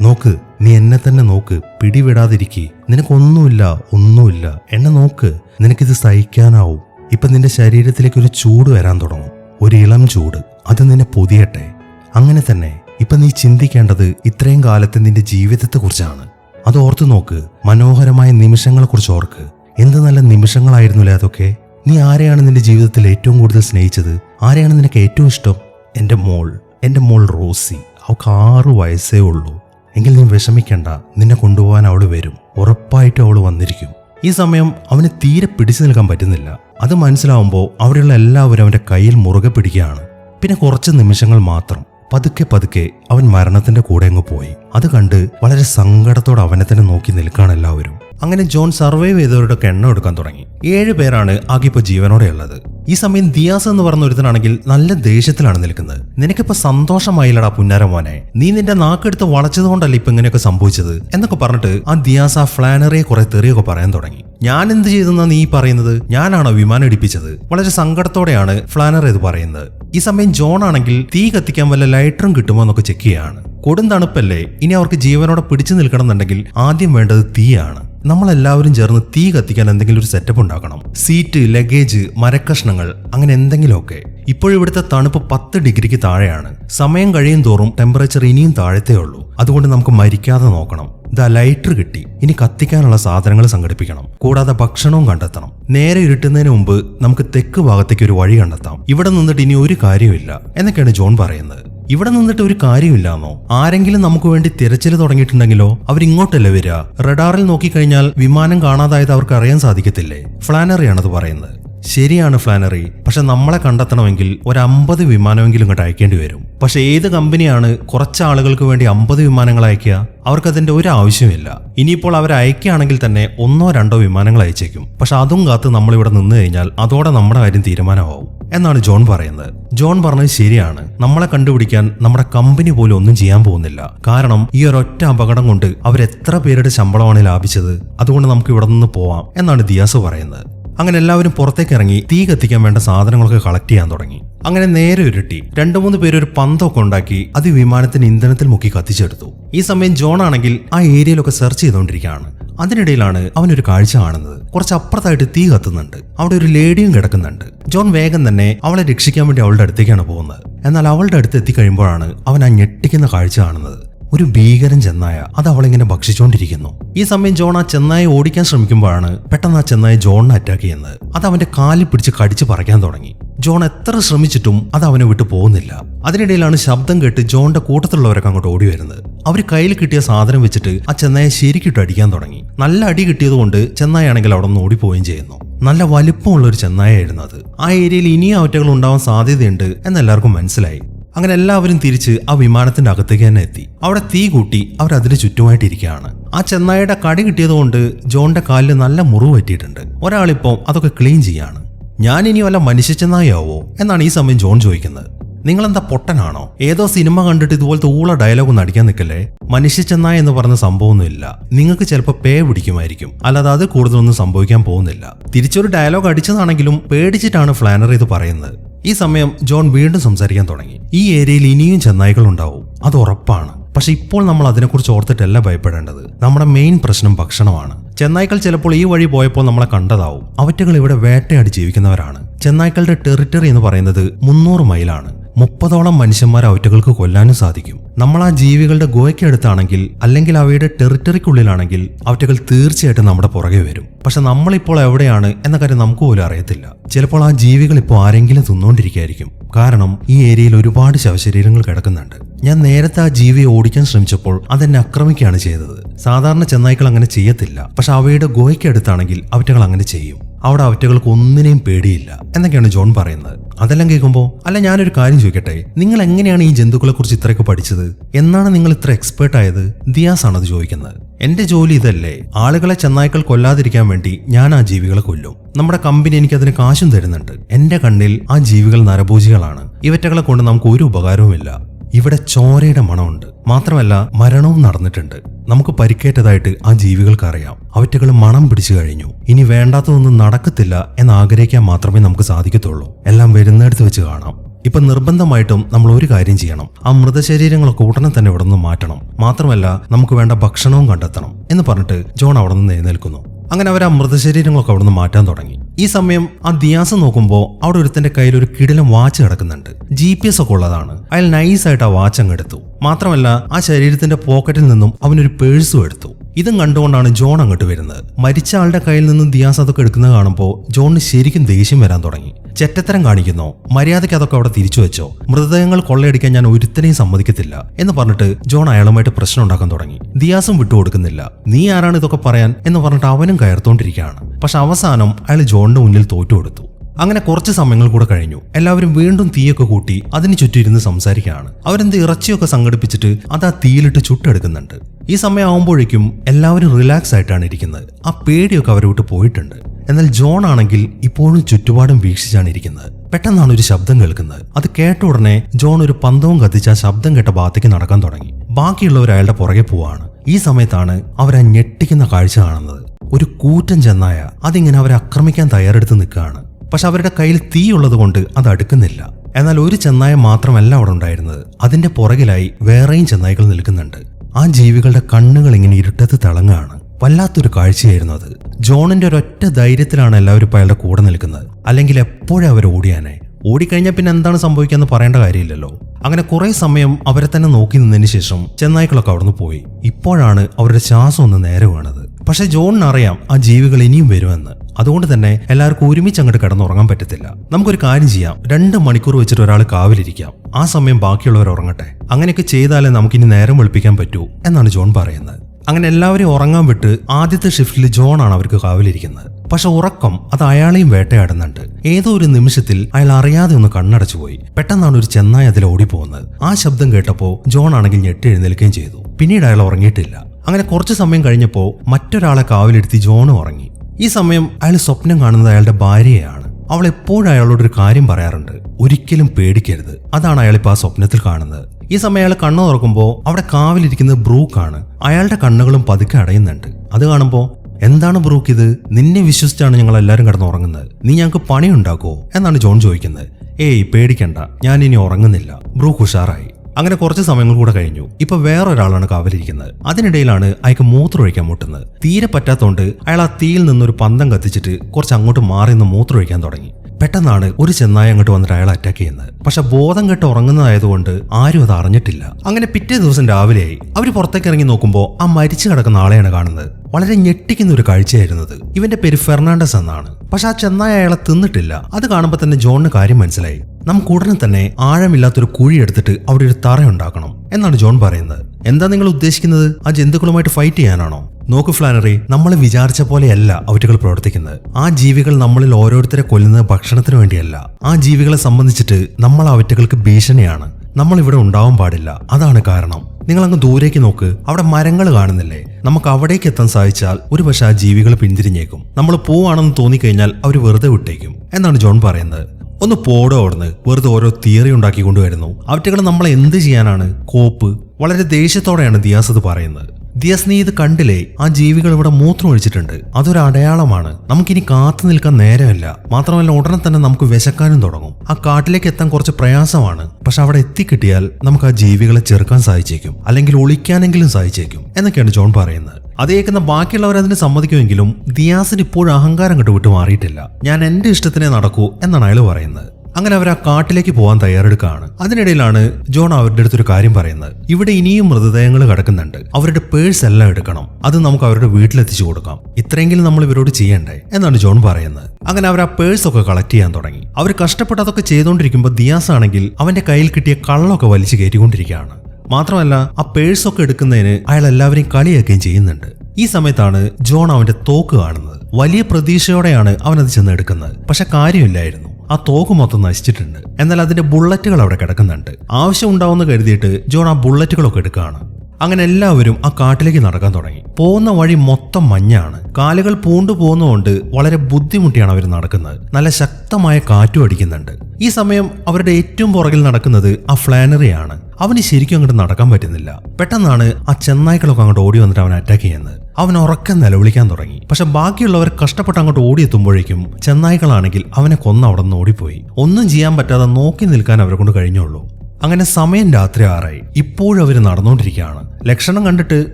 നോക്ക് നീ എന്നെ തന്നെ നോക്ക്. പിടിവിടാതിരിക്കി. നിനക്കൊന്നുമില്ല ഒന്നുമില്ല. എന്നെ നോക്ക്. നിനക്കിത് സഹിക്കാനാവും. ഇപ്പം നിന്റെ ശരീരത്തിലേക്ക് ഒരു ചൂട് വരാൻ തുടങ്ങും. ഒരു ഇളം ചൂട്. അത് നിന്നെ പൊതിയട്ടെ. അങ്ങനെ തന്നെ. ഇപ്പൊ നീ ചിന്തിക്കേണ്ടത് ഇത്രയും കാലത്തെ നിന്റെ ജീവിതത്തെക്കുറിച്ചാണ്. അത് ഓർത്തു നോക്ക് മനോഹരമായ നിമിഷങ്ങളെക്കുറിച്ച് ഓർക്ക്. എന്ത് നല്ല നിമിഷങ്ങളായിരുന്നില്ലേ അതൊക്കെ? നീ ആരെയാണ് നിന്റെ ജീവിതത്തിൽ ഏറ്റവും കൂടുതൽ സ്നേഹിച്ചത്? ആരെയാണ് നിനക്ക് ഏറ്റവും ഇഷ്ടം? എന്റെ മോൾ എന്റെ മോൾ റോസി. അവൾക്ക് ആറു വയസ്സേ ഉള്ളൂ. എങ്കിൽ നീ വിഷമിക്കണ്ട നിന്നെ കൊണ്ടുപോകാൻ അവൾ വരും. ഉറപ്പായിട്ട് അവൾ വന്നിരിക്കും. ഈ സമയം അവന് തീരെ പിടിച്ചു നിൽക്കാൻ പറ്റുന്നില്ല. അത് മനസ്സിലാവുമ്പോൾ അവിടെയുള്ള എല്ലാവരും അവന്റെ കയ്യിൽ മുറുകെ പിടിക്കുകയാണ്. പിന്നെ കുറച്ച് നിമിഷങ്ങൾ മാത്രം. പതുക്കെ പതുക്കെ അവൻ മരണത്തിന്റെ കൂടെ അങ്ങ് പോയി. അത് കണ്ട് വളരെ സങ്കടത്തോടെ അവനെ തന്നെ നോക്കി നിൽക്കുകയാണ് എല്ലാവരും. അങ്ങനെ ജോൺ സർവൈവ് ചെയ്തവരുടെ എണ്ണം എടുക്കാൻ തുടങ്ങി. ഏഴ് പേരാണ് ആകെ ഇപ്പോൾ ജീവനോടെ ഉള്ളത്. ഈ സമയം ദിയാസ് എന്ന് പറഞ്ഞ ഒരുത്തനാണെങ്കിൽ നല്ല ദേഷ്യത്തിലാണ് നിൽക്കുന്നത്. നിനക്കിപ്പോ സന്തോഷമായില്ലടാ പുന്നാരമോനെ നീ നിന്റെ നാക്കെടുത്ത് വളച്ചത് കൊണ്ടല്ല ഇപ്പൊ ഇങ്ങനെയൊക്കെ സംഭവിച്ചത്? എന്നൊക്കെ പറഞ്ഞിട്ട് ആ ദിയാസ് ആ ഫ്ലാനറിയെ കുറെ തെറിയൊക്കെ പറയാൻ തുടങ്ങി. ഞാൻ എന്ത് ചെയ്തെന്നാ നീ പറയുന്നത്? ഞാനാണോ വിമാനം ഇടിപ്പിച്ചത്? വളരെ സങ്കടത്തോടെയാണ് ഫ്ലാനർ ഇത് പറയുന്നത്. ഈ സമയം ജോൺ ആണെങ്കിൽ തീ കത്തിക്കാൻ വല്ല ലൈറ്ററും കിട്ടുമോ എന്നൊക്കെ ചെക്ക് ചെയ്യാണ്. കൊടും തണുപ്പല്ലേ? ഇനി അവർക്ക് ജീവനോടെ പിടിച്ചു നിൽക്കണം എന്നുണ്ടെങ്കിൽ ആദ്യം വേണ്ടത് തീയാണ്. നമ്മളെല്ലാവരും ചേർന്ന് തീ കത്തിക്കാൻ എന്തെങ്കിലും ഒരു സെറ്റപ്പ് ഉണ്ടാക്കണം. സീറ്റ് ലഗേജ് മരക്കഷ്ണങ്ങൾ അങ്ങനെ എന്തെങ്കിലുമൊക്കെ. ഇപ്പോഴിവിടുത്തെ തണുപ്പ് പത്ത് ഡിഗ്രിക്ക് താഴെയാണ്. സമയം കഴിയും തോറും ടെമ്പറേച്ചർ ഇനിയും താഴത്തേ ഉള്ളൂ. അതുകൊണ്ട് നമുക്ക് മരിക്കാതെ നോക്കണം. ദ ലൈറ്റർ കിട്ടി. ഇനി കത്തിക്കാനുള്ള സാധനങ്ങൾ സംഘടിപ്പിക്കണം. കൂടാതെ ഭക്ഷണവും കണ്ടെത്തണം. നേരെ ഇരുട്ടുന്നതിന് മുമ്പ് നമുക്ക് തെക്ക് ഭാഗത്തേക്ക് ഒരു വഴി കണ്ടെത്താം. ഇവിടെ നിന്നിട്ട് ഇനി ഒരു കാര്യമില്ല എന്നൊക്കെയാണ് ജോൺ പറയുന്നത്. ഇവിടെ നിന്നിട്ട് ഒരു കാര്യമില്ലാന്നോ? ആരെങ്കിലും നമുക്ക് വേണ്ടി തിരച്ചിൽ തുടങ്ങിയിട്ടുണ്ടെങ്കിലോ അവരിങ്ങോട്ടല്ലേ വരിക? റഡാറിൽ നോക്കിക്കഴിഞ്ഞാൽ വിമാനം കാണാതായത് അവർക്ക് അറിയാൻ സാധിക്കത്തില്ലേ? ഫ്ലാനറിയാണത് പറയുന്നത്. ശരിയാണ് ഫ്ലാനറി. പക്ഷെ നമ്മളെ കണ്ടെത്തണമെങ്കിൽ ഒരു അമ്പത് വിമാനമെങ്കിലും ഇങ്ങോട്ട് അയക്കേണ്ടി വരും. പക്ഷെ ഏത് കമ്പനിയാണ് കുറച്ച് ആളുകൾക്ക് വേണ്ടി അമ്പത് വിമാനങ്ങൾ അയക്കുക? അവർക്കതിന്റെ ഒരു ആവശ്യമില്ല. ഇനിയിപ്പോൾ അവർ അയക്കുകയാണെങ്കിൽ തന്നെ ഒന്നോ രണ്ടോ വിമാനങ്ങൾ അയച്ചേക്കും. പക്ഷെ അതും കാത്ത് നമ്മളിവിടെ നിന്ന് കഴിഞ്ഞാൽ അതോടെ നമ്മുടെ കാര്യം തീരുമാനമാവും. എന്നാണ് ജോൺ പറയുന്നത്. ജോൺ പറഞ്ഞത് ശരിയാണ്. നമ്മളെ കണ്ടുപിടിക്കാൻ നമ്മുടെ കമ്പനി പോലും ഒന്നും ചെയ്യാൻ പോകുന്നില്ല. കാരണം ഈ ഒരൊറ്റ അപകടം കൊണ്ട് അവരെത്ര പേരുടെ ശമ്പളമാണ് ലാഭിച്ചത്? അതുകൊണ്ട് നമുക്ക് ഇവിടെ നിന്ന് പോവാം. എന്നാണ് ദിയാസ് പറയുന്നത്. അങ്ങനെ എല്ലാവരും പുറത്തേക്ക് ഇറങ്ങി തീ കത്തിക്കാൻ വേണ്ട സാധനങ്ങളൊക്കെ കളക്ട് ചെയ്യാൻ തുടങ്ങി. അങ്ങനെ നേരെ ഉരുട്ടി രണ്ടു മൂന്ന് പേര് ഒരു പന്തൊക്കെ ഉണ്ടാക്കി അത് വിമാനത്തിന് ഇന്ധനത്തിൽ മുക്കി കത്തിച്ചെടുത്തു. ഈ സമയം ജോൺ ആണെങ്കിൽ ആ ഏരിയയിലൊക്കെ സെർച്ച് ചെയ്തുകൊണ്ടിരിക്കുകയാണ്. അതിനിടയിലാണ് അവനൊരു കാഴ്ച കാണുന്നത്. കുറച്ച് അപ്പുറത്തായിട്ട് തീ കത്തുന്നുണ്ട്. അവിടെ ഒരു ലേഡിയും കിടക്കുന്നുണ്ട്. ജോൺ വേഗം തന്നെ അവളെ രക്ഷിക്കാൻ വേണ്ടി അവളുടെ അടുത്തേക്കാണ് പോകുന്നത്. എന്നാൽ അവളുടെ അടുത്ത് എത്തിക്കഴിയുമ്പോഴാണ് അവൻ ആ ഞെട്ടിക്കുന്ന കാഴ്ച കാണുന്നത്. ഒരു ഭീകരൻ ചെന്നായ അത് അവളിങ്ങനെ ഭക്ഷിച്ചുകൊണ്ടിരിക്കുന്നു ഈ സമയം ജോൺ ആ ചെന്നായെ ഓടിക്കാൻ ശ്രമിക്കുമ്പോഴാണ് പെട്ടെന്ന് ആ ചെന്നായ ജോണിനെ അറ്റാക്ക് ചെയ്യുന്നത്. അത് അവന്റെ കാലിൽ പിടിച്ച് കടിച്ച് പറിക്കാൻ തുടങ്ങി. ജോൺ എത്ര ശ്രമിച്ചിട്ടും അത് അവനെ വിട്ടു പോകുന്നില്ല. അതിനിടയിലാണ് ശബ്ദം കേട്ട് ജോണിന്റെ കൂട്ടത്തിലുള്ളവരൊക്കെ അങ്ങോട്ട് ഓടി വരുന്നത്. അവർ കയ്യിൽ കിട്ടിയ സാധനം വെച്ചിട്ട് ആ ചെന്നായെ ശരിക്കിട്ട് അടിക്കാൻ തുടങ്ങി. നല്ല അടി കിട്ടിയതുകൊണ്ട് ചെന്നായാണെങ്കിൽ അവിടെ നിന്ന് ഓടിപ്പോവുകയും ചെയ്യുന്നു. നല്ല വലിപ്പമുള്ള ഒരു ചെന്നായായിരുന്നു അത്. ആ ഏരിയയിൽ ഇനിയും അവറ്റകൾ ഉണ്ടാവാൻ സാധ്യതയുണ്ട് എന്നെല്ലാവർക്കും മനസ്സിലായി. അങ്ങനെ എല്ലാവരും തിരിച്ച് ആ വിമാനത്തിന്റെ അകത്തേക്ക് തന്നെ എത്തി. അവിടെ തീ കൂട്ടി അവർ അതിന് ചുറ്റുമായിട്ടിരിക്കുകയാണ്. ആ ചെന്നായിയുടെ കടി കിട്ടിയതുകൊണ്ട് ജോണിന്റെ കാലിൽ നല്ല മുറിവ് പറ്റിയിട്ടുണ്ട്. ഒരാളിപ്പോ അതൊക്കെ ക്ലീൻ ചെയ്യാണ്. ഞാൻ ഇനി വല്ല മനുഷ്യ ചെന്നായാവോ എന്നാണ് ഈ സമയം ജോൺ ചോദിക്കുന്നത്. നിങ്ങളെന്താ പൊട്ടനാണോ? ഏതോ സിനിമ കണ്ടിട്ട് ഇതുപോലത്തെ ഊള ഡയലോഗ് ഒന്നും അടിക്കാൻ നിൽക്കല്ലേ? മനുഷ്യ ചെന്നായ എന്ന് പറഞ്ഞ സംഭവമൊന്നുമില്ല നിങ്ങൾക്ക് ചിലപ്പോൾ പേ പിടിക്കുമായിരിക്കും. അല്ലാതെ അത് കൂടുതലൊന്നും സംഭവിക്കാൻ പോകുന്നില്ല. തിരിച്ചൊരു ഡയലോഗ് അടിച്ചതാണെങ്കിലും പേടിച്ചിട്ടാണ് ഫ്ലാനർ ഇത് പറയുന്നത്. ഈ സമയം ജോൺ വീണ്ടും സംസാരിക്കാൻ തുടങ്ങി. ഈ ഏരിയയിൽ ഇനിയും ചെന്നായ്ക്കൾ ഉണ്ടാവും. അത് ഉറപ്പാണ്. പക്ഷെ ഇപ്പോൾ നമ്മൾ അതിനെക്കുറിച്ച് ഓർത്തിട്ടല്ല ഭയപ്പെടേണ്ടത്. നമ്മുടെ മെയിൻ പ്രശ്നം ഭക്ഷണമാണ്. ചെന്നായ്ക്കൾ ചിലപ്പോൾ ഈ വഴി പോയപ്പോൾ നമ്മളെ കണ്ടതാവും. അവറ്റകൾ ഇവിടെ വേട്ടയാടി ജീവിക്കുന്നവരാണ്. ചെന്നായ്ക്കളുടെ ടെറിട്ടറി എന്ന് പറയുന്നത് മുന്നൂറ് മൈലാണ്. മുപ്പതോളം മനുഷ്യന്മാരെ ഒറ്റകൾക്ക് കൊല്ലാനും സാധിക്കും. നമ്മൾ ആ ജീവികളുടെ ഗോയ്ക്കടുത്താണെങ്കിൽ അല്ലെങ്കിൽ അവയുടെ ടെറിറ്ററിക്കുള്ളിലാണെങ്കിൽ അവറ്റകൾ തീർച്ചയായിട്ടും നമ്മുടെ പുറകെ വരും. പക്ഷെ നമ്മളിപ്പോൾ എവിടെയാണ് എന്ന കാര്യം നമുക്ക് പോലും അറിയത്തില്ല. ചിലപ്പോൾ ആ ജീവികൾ ഇപ്പോൾ ആരെങ്കിലും തിന്നുകൊണ്ടിരിക്കുകയായിരിക്കും. കാരണം ഈ ഏരിയയിൽ ഒരുപാട് ശവശരീരങ്ങൾ കിടക്കുന്നുണ്ട്. ഞാൻ നേരത്തെ ആ ജീവിയെ ഓടിക്കാൻ ശ്രമിച്ചപ്പോൾ അതെന്നെ ആക്രമിക്കുകയാണ് ചെയ്തത്. സാധാരണ ചെന്നായ്ക്കൾ അങ്ങനെ ചെയ്യത്തില്ല. പക്ഷെ അവയുടെ ഗോയ്ക്കടുത്താണെങ്കിൽ അവറ്റകൾ അങ്ങനെ ചെയ്യും. അവിടെ അവറ്റകൾക്ക് ഒന്നിനെയും പേടിയില്ല. എന്നൊക്കെയാണ് ജോൺ പറയുന്നത്. അതെല്ലാം കേൾക്കുമ്പോൾ അല്ല ഞാനൊരു കാര്യം ചോദിക്കട്ടെ? നിങ്ങൾ എങ്ങനെയാണ് ഈ ജന്തുക്കളെ കുറിച്ച് ഇത്രയൊക്കെ പഠിച്ചത്? എന്നാണ് നിങ്ങൾ ഇത്ര എക്സ്പേർട്ട് ആയത്? ദിയാസ് ആണ് അത് ചോദിക്കുന്നത്. എന്റെ ജോലി ഇതല്ലേ. ആളുകളെ ചെന്നായ്ക്കൾ കൊല്ലാതിരിക്കാൻ വേണ്ടി ഞാൻ ആ ജീവികളെ കൊല്ലും. നമ്മുടെ കമ്പനി എനിക്ക് അതിന് കാശും തരുന്നുണ്ട്. എന്റെ കണ്ണിൽ ആ ജീവികൾ നരഭോജികളാണ്. ഇവറ്റകളെ കൊണ്ട് നമുക്ക് ഒരു ഉപകാരവുമില്ല. ഇവിടെ ചോരയുടെ മണമുണ്ട്. മാത്രമല്ല മരണവും നടന്നിട്ടുണ്ട്. നമുക്ക് പരിക്കേറ്റതായിട്ട് ആ ജീവികൾക്ക് അറിയാം. അവറ്റകൾ മണം പിടിച്ചു കഴിഞ്ഞു. ഇനി വേണ്ടാത്തതൊന്നും നടക്കത്തില്ല എന്ന് ആഗ്രഹിക്കാൻ മാത്രമേ നമുക്ക് സാധിക്കത്തുള്ളൂ. എല്ലാം വരുന്നിടത്ത് വെച്ച് കാണാം. ഇപ്പൊ നിർബന്ധമായിട്ടും നമ്മൾ ഒരു കാര്യം ചെയ്യണം. ആ മൃതശരീരങ്ങളൊക്കെ ഉടനെ തന്നെ ഇവിടെ നിന്ന് മാറ്റണം. മാത്രമല്ല നമുക്ക് വേണ്ട ഭക്ഷണവും കണ്ടെത്തണം എന്ന് പറഞ്ഞിട്ട് ജോൺ അവിടെ നിന്ന് എഴുന്നേൽക്കുന്നു. അങ്ങനെ അവർ ആ മൃതശരീരങ്ങളൊക്കെ അവിടെ നിന്ന് മാറ്റാൻ തുടങ്ങി. ഈ സമയം ആ ദിയാസ് നോക്കുമ്പോൾ അവിടെ ഒരുത്തന്റെ കയ്യിൽ ഒരു കിടിലം വാച്ച് കിടക്കുന്നുണ്ട്. ജി പി എസ് ഒക്കെ ഉള്ളതാണ്. അയാൾ നൈസായിട്ട് ആ വാച്ച് അങ്ങ് എടുത്തു. മാത്രമല്ല ആ ശരീരത്തിന്റെ പോക്കറ്റിൽ നിന്നും അവനൊരു പേഴ്സും എടുത്തു. ഇതും കണ്ടുകൊണ്ടാണ് ജോൺ അങ്ങോട്ട് വരുന്നത്. മരിച്ച ആളുടെ കയ്യിൽ നിന്നും ദിയാസ് അതൊക്കെ എടുക്കുന്നത് കാണുമ്പോൾ ജോണിന് ശരിക്കും ദേഷ്യം വരാൻ തുടങ്ങി. ചെറ്റത്തരം കാണിക്കുന്നോ മര്യാദയ്ക്ക് അതൊക്കെ അവിടെ തിരിച്ചു വെച്ചോ. മൃതദേഹങ്ങൾ കൊള്ളയടിക്കാൻ ഞാൻ ഒരുത്തനെയും സമ്മതിക്കത്തില്ല എന്ന് പറഞ്ഞിട്ട് ജോൺ അയാളുമായിട്ട് പ്രശ്നം ഉണ്ടാക്കാൻ തുടങ്ങി. ദിയാസും വിട്ടുകൊടുക്കുന്നില്ല നീ ആരാണ് ഇതൊക്കെ പറയാൻ? എന്ന് പറഞ്ഞിട്ട് അവനും കയർത്തോണ്ടിരിക്കുകയാണ്. പക്ഷെ അവസാനം അയാൾ ജോണിന്റെ മുന്നിൽ തോറ്റു കൊടുത്തു. അങ്ങനെ കുറച്ച് സമയങ്ങൾ കൂടെ കഴിഞ്ഞു. എല്ലാവരും വീണ്ടും തീയൊക്കെ കൂട്ടി അതിന് ചുറ്റിരുന്ന് സംസാരിക്കുകയാണ്. അവരെന്ത് ഇറച്ചിയൊക്കെ സംഘടിപ്പിച്ചിട്ട് അത് ആ തീയിലിട്ട് ചുട്ടെടുക്കുന്നുണ്ട്. ഈ സമയമാകുമ്പോഴേക്കും എല്ലാവരും റിലാക്സ് ആയിട്ടാണ് ഇരിക്കുന്നത്. ആ പേടിയൊക്കെ അവരെ വിട്ട് പോയിട്ടുണ്ട്. എന്നാൽ ജോൺ ആണെങ്കിൽ ഇപ്പോഴും ചുറ്റുപാടും വീക്ഷിച്ചാണ് ഇരിക്കുന്നത്. പെട്ടെന്നാണ് ഒരു ശബ്ദം കേൾക്കുന്നത്. അത് കേട്ട ഉടനെ ജോൺ ഒരു പന്തവും കത്തിച്ച ശബ്ദം കേട്ട ഭാഗത്തേക്ക് നടക്കാൻ തുടങ്ങി. ബാക്കിയുള്ളവർ അയാളുടെ പുറകെ പോവാണ്. ഈ സമയത്താണ് അവരെ ഞെട്ടിക്കുന്ന കാഴ്ച കാണുന്നത്. ഒരു കൂറ്റൻ ചെന്നായ അതിങ്ങനെ അവരെ ആക്രമിക്കാൻ തയ്യാറെടുത്ത് നിൽക്കുകയാണ്. പക്ഷെ അവരുടെ കയ്യിൽ തീ ഉള്ളത് കൊണ്ട് അത് അടുക്കുന്നില്ല. എന്നാൽ ഒരു ചെന്നായ മാത്രമല്ല അവിടെ ഉണ്ടായിരുന്നത്. അതിന്റെ പുറകിലായി വേറെയും ചെന്നായ്ക്കൾ നിൽക്കുന്നുണ്ട്. ആ ജീവികളുടെ കണ്ണുകൾ ഇങ്ങനെ ഇരുട്ടത്ത് തിളങ്ങുകയാണ് വല്ലാത്തൊരു കാഴ്ചയായിരുന്നു അത്. ജോണിന്റെ ഒരൊറ്റ ധൈര്യത്തിലാണ് എല്ലാവരും അയാളുടെ കൂടെ നിൽക്കുന്നത്. അല്ലെങ്കിൽ എപ്പോഴും അവർ ഓടിയാനെ? ഓടിക്കഴിഞ്ഞാൽ പിന്നെ എന്താണ് സംഭവിക്കാന്ന് പറയേണ്ട കാര്യമില്ലല്ലോ. അങ്ങനെ കുറെ സമയം അവരെ തന്നെ നോക്കി നിന്നതിന് ശേഷം ചെന്നായ്ക്കളൊക്കെ അവിടുന്ന് പോയി. ഇപ്പോഴാണ് അവരുടെ ശ്വാസം ഒന്ന് നേരെ വീണത്. പക്ഷെ ജോണിന് അറിയാം ആ ജീവികൾ ഇനിയും വരുമെന്ന്. അതുകൊണ്ട് തന്നെ എല്ലാവർക്കും ഒരുമിച്ച് അങ്ങോട്ട് കിടന്നുറങ്ങാൻ പറ്റത്തില്ല. നമുക്കൊരു കാര്യം ചെയ്യാം. രണ്ട് മണിക്കൂർ വെച്ചിട്ട് ഒരാൾ കാവിലിരിക്കാം. ആ സമയം ബാക്കിയുള്ളവർ ഉറങ്ങട്ടെ. അങ്ങനെയൊക്കെ ചെയ്താലേ നമുക്കിനി നേരം വെളുപ്പിക്കാൻ പറ്റൂ എന്നാണ് ജോൺ പറയുന്നത്. അങ്ങനെ എല്ലാവരെയും ഉറങ്ങാൻ വിട്ട് ആദ്യത്തെ ഷിഫ്റ്റിൽ ജോൺ ആണ് അവർക്ക് കാവലിരിക്കുന്നത്. പക്ഷെ ഉറക്കം അത് അയാളെയും വേട്ടയാടുന്നുണ്ട്. ഏതോ ഒരു നിമിഷത്തിൽ അയാൾ അറിയാതെ ഒന്ന് കണ്ണടച്ചു പോയി. പെട്ടെന്നാണ് ഒരു ചെന്നായി അതിൽ ഓടിപ്പോകുന്നത്. ആ ശബ്ദം കേട്ടപ്പോൾ ജോൺ ആണെങ്കിൽ ഞെട്ടി എഴുന്നേൽക്കുകയും ചെയ്തു. പിന്നീട് അയാൾ ഉറങ്ങിയിട്ടില്ല. അങ്ങനെ കുറച്ച് സമയം കഴിഞ്ഞപ്പോൾ മറ്റൊരാളെ കാവിലെടുത്തി ജോണും ഉറങ്ങി. ഈ സമയം അയാൾ സ്വപ്നം കാണുന്നത് അയാളുടെ ഭാര്യയാണ്. അവൾ എപ്പോഴും അയാളോട് ഒരു കാര്യം പറയാറുണ്ട്. ഒരിക്കലും പേടിക്കരുത്. അതാണ് അയാളിപ്പോൾ ആ സ്വപ്നത്തിൽ കാണുന്നത്. ഈ സമയം അയാൾ കണ്ണു തുറക്കുമ്പോൾ അവിടെ കാവിലിരിക്കുന്നത് ബ്രൂക്കാണ്. അയാളുടെ കണ്ണുകളും പതുക്കെ അടയുന്നുണ്ട്. അത് കാണുമ്പോൾ എന്താണ് ബ്രൂക്ക് ഇത്? നിന്നെ വിശ്വസിച്ചാണ് ഞങ്ങൾ എല്ലാവരും കിടന്നുറങ്ങുന്നത്. നീ ഞങ്ങൾക്ക് പണിയുണ്ടാക്കുമോ എന്നാണ് ജോൺ ചോദിക്കുന്നത്. ഏയ് പേടിക്കണ്ട. ഞാൻ ഇനി ഉറങ്ങുന്നില്ല. ബ്രൂക്ക് ഉഷാറായി. അങ്ങനെ കുറച്ച് സമയങ്ങൾ കൂടെ കഴിഞ്ഞു. ഇപ്പൊ വേറൊരാളാണ് കാവലിരിക്കുന്നത്. അതിനിടയിലാണ് അയാൾക്ക് മൂത്രമൊഴിക്കാൻ മുട്ടുന്നത്. തീരെ പറ്റാത്തോണ്ട് അയാൾ ആ തീയിൽ നിന്നൊരു പന്തം കത്തിച്ചിട്ട് കുറച്ച് അങ്ങോട്ട് മാറി നിന്ന് മൂത്രമൊഴിക്കാൻ തുടങ്ങി. പെട്ടെന്നാണ് ഒരു ചെന്നായ അങ്ങോട്ട് വന്നിട്ട് അയാൾ അറ്റാക്ക് ചെയ്യുന്നത്. പക്ഷെ ബോധം കെട്ട് ഉറങ്ങുന്നതായതുകൊണ്ട് ആരും അത് അറിഞ്ഞിട്ടില്ല. അങ്ങനെ പിറ്റേ ദിവസം രാവിലെയായി. അവർ പുറത്തേക്ക് ഇറങ്ങി നോക്കുമ്പോൾ ആ മരിച്ചു കിടക്കുന്ന ആളെയാണ് കാണുന്നത്. വളരെ ഞെട്ടിക്കുന്ന ഒരു കാഴ്ചയായിരുന്നത് ഇവന്റെ പേര് ഫെർണാണ്ടസ് എന്നാണ്. പക്ഷെ ആ ചെന്നായ അയാളെ തിന്നിട്ടില്ല. അത് കാണുമ്പോൾ തന്നെ ജോണിന് കാര്യം മനസ്സിലായി. നമുക്ക് ഉടനെ തന്നെ ആഴമില്ലാത്തൊരു കുഴി എടുത്തിട്ട് അവിടെ ഒരു തറ ഉണ്ടാക്കണം എന്നാണ് ജോൺ പറയുന്നത്. എന്താ നിങ്ങൾ ഉദ്ദേശിക്കുന്നത്? ആ ജന്തുക്കളുമായിട്ട് ഫൈറ്റ് ചെയ്യാനാണോ? നോക്ക് ഫ്ലാനറി നമ്മൾ വിചാരിച്ച പോലെയല്ല അവറ്റുകൾ പ്രവർത്തിക്കുന്നത്. ആ ജീവികൾ നമ്മളിൽ ഓരോരുത്തരെ കൊല്ലുന്നത് ഭക്ഷണത്തിന് വേണ്ടിയല്ല. ആ ജീവികളെ സംബന്ധിച്ചിട്ട് നമ്മൾ അവറ്റുകൾക്ക് ഭീഷണിയാണ്. നമ്മൾ ഇവിടെ ഉണ്ടാവാൻ പാടില്ല. അതാണ് കാരണം. നിങ്ങൾ അങ്ങ് ദൂരേക്ക് നോക്ക്. അവിടെ മരങ്ങൾ കാണുന്നില്ലേ? നമുക്ക് അവിടേക്ക് എത്താൻ സാധിച്ചാൽ ഒരു പക്ഷേ ആ ജീവികൾ പിന്തിരിഞ്ഞേക്കും. നമ്മൾ പോവാണെന്ന് തോന്നിക്കഴിഞ്ഞാൽ അവർ വെറുതെ വിട്ടേക്കും. എന്നാണ് ജോൺ പറയുന്നത്. ഒന്ന് പോടോ അവിടുന്ന്. വെറുതെ ഓരോ തിയറി ഉണ്ടാക്കി കൊണ്ടുവരുന്നു അവറ്റകൾ നമ്മൾ എന്ത് ചെയ്യാനാണ്? കോപ്പ്. വളരെ ദേഷ്യത്തോടെയാണ് ദിയാസ് അത് പറയുന്നത്. ദിയാസ് നീ ഇത് കണ്ടില്ലേ ആ ജീവികൾ ഇവിടെ മൂത്രം ഒഴിച്ചിട്ടുണ്ട്. അതൊരു അടയാളമാണ്. നമുക്കിനി കാത്തു നിൽക്കാൻ നേരമില്ല. മാത്രമല്ല ഉടനെ തന്നെ നമുക്ക് വിശക്കാനും തുടങ്ങും. ആ കാട്ടിലേക്ക് എത്താൻ കുറച്ച് പ്രയാസമാണ്. പക്ഷെ അവിടെ എത്തിക്കിട്ടിയാൽ നമുക്ക് ആ ജീവികളെ ചെറുക്കാൻ സാധിച്ചേക്കും അല്ലെങ്കിൽ ഒളിക്കാനെങ്കിലും സാധിച്ചേക്കും എന്നൊക്കെയാണ് ജോൺ പറയുന്നത്. അത് കേൾക്കുന്ന ബാക്കിയുള്ളവർ അതിന് സമ്മതിക്കുമെങ്കിലും ദിയാസിന് ഇപ്പോഴും അഹങ്കാരം കണ്ടുവിട്ട് മാറിയിട്ടില്ല. ഞാൻ എന്റെ ഇഷ്ടത്തിനെ നടക്കൂ എന്നാണ് അയാൾ പറയുന്നത്. അങ്ങനെ അവർ ആ കാട്ടിലേക്ക് പോകാൻ തയ്യാറെടുക്കുകയാണ് അതിനിടയിലാണ് ജോൺ അവരുടെ അടുത്തൊരു കാര്യം പറയുന്നത്. ഇവിടെ ഇനിയും മൃതദേഹങ്ങൾ കിടക്കുന്നുണ്ട്. അവരുടെ പേഴ്സ് എല്ലാം എടുക്കണം. അത് നമുക്ക് അവരുടെ വീട്ടിലെത്തിച്ചു കൊടുക്കാം. ഇത്രയെങ്കിലും നമ്മൾ ഇവരോട് ചെയ്യണ്ടേ? എന്നാണ് ജോൺ പറയുന്നത്. അങ്ങനെ അവർ ആ പേഴ്സ് ഒക്കെ കളക്ട് ചെയ്യാൻ തുടങ്ങി. അവർ കഷ്ടപ്പെട്ട് അതൊക്കെ ചെയ്തുകൊണ്ടിരിക്കുമ്പോൾ ദിയാസ് ആണെങ്കിൽ അവന്റെ കയ്യിൽ കിട്ടിയ കള്ളൊക്കെ വലിച്ചു കയറ്റിക്കൊണ്ടിരിക്കുകയാണ്. മാത്രമല്ല ആ പേഴ്സൊക്കെ എടുക്കുന്നതിന് അയാൾ എല്ലാവരെയും കളിയാക്കുകയും ചെയ്യുന്നുണ്ട്. ഈ സമയത്താണ് ജോൺ അവന്റെ തോക്ക് കാണുന്നത്. വലിയ പ്രതീക്ഷയോടെയാണ് അവനത് ചെന്ന് എടുക്കുന്നത് പക്ഷെ കാര്യമില്ലായിരുന്നു. ആ തോക്ക് മൊത്തം നശിച്ചിട്ടുണ്ട്. എന്നാൽ അതിന്റെ ബുള്ളറ്റുകൾ അവിടെ കിടക്കുന്നുണ്ട്. ആവശ്യം ഉണ്ടാവുമെന്ന് കരുതിയിട്ട് ജോൺ ആ ബുള്ളറ്റുകളൊക്കെ എടുക്കുകയാണ്. അങ്ങനെ എല്ലാവരും ആ കാട്ടിലേക്ക് നടക്കാൻ തുടങ്ങി. പോകുന്ന വഴി മൊത്തം മഞ്ഞാണ്. കാലുകൾ പൂണ്ടു പോകുന്നതുകൊണ്ട് വളരെ ബുദ്ധിമുട്ടിയാണ് അവർ നടക്കുന്നത്. നല്ല ശക്തമായ കാറ്റും അടിക്കുന്നുണ്ട്. ഈ സമയം അവരുടെ ഏറ്റവും പുറകിൽ നടക്കുന്നത് ആ ഫ്ലാനറിയാണ്. അവന് ശരിക്കും അങ്ങോട്ട് നടക്കാൻ പറ്റുന്നില്ല. പെട്ടെന്നാണ് ആ ചെന്നായ്ക്കളൊക്കെ അങ്ങോട്ട് ഓടി വന്നിട്ട് അവൻ അറ്റാക്ക് ചെയ്യുന്നത്. അവൻ ഉറക്കം നിലവിളിക്കാൻ തുടങ്ങി. പക്ഷെ ബാക്കിയുള്ളവർ കഷ്ടപ്പെട്ട് അങ്ങോട്ട് ഓടിയെത്തുമ്പോഴേക്കും ചെന്നായ്ക്കളാണെങ്കിൽ അവനെ കൊന്ന് അവിടെ നിന്ന് ഓടിപ്പോയി. ഒന്നും ചെയ്യാൻ പറ്റാതെ നോക്കി നിൽക്കാൻ അവരെ കൊണ്ട് കഴിഞ്ഞുള്ളൂ. അങ്ങനെ സമയം രാത്രി ആറായി. ഇപ്പോഴവർ നടന്നുകൊണ്ടിരിക്കുകയാണ്. ലക്ഷണം കണ്ടിട്ട്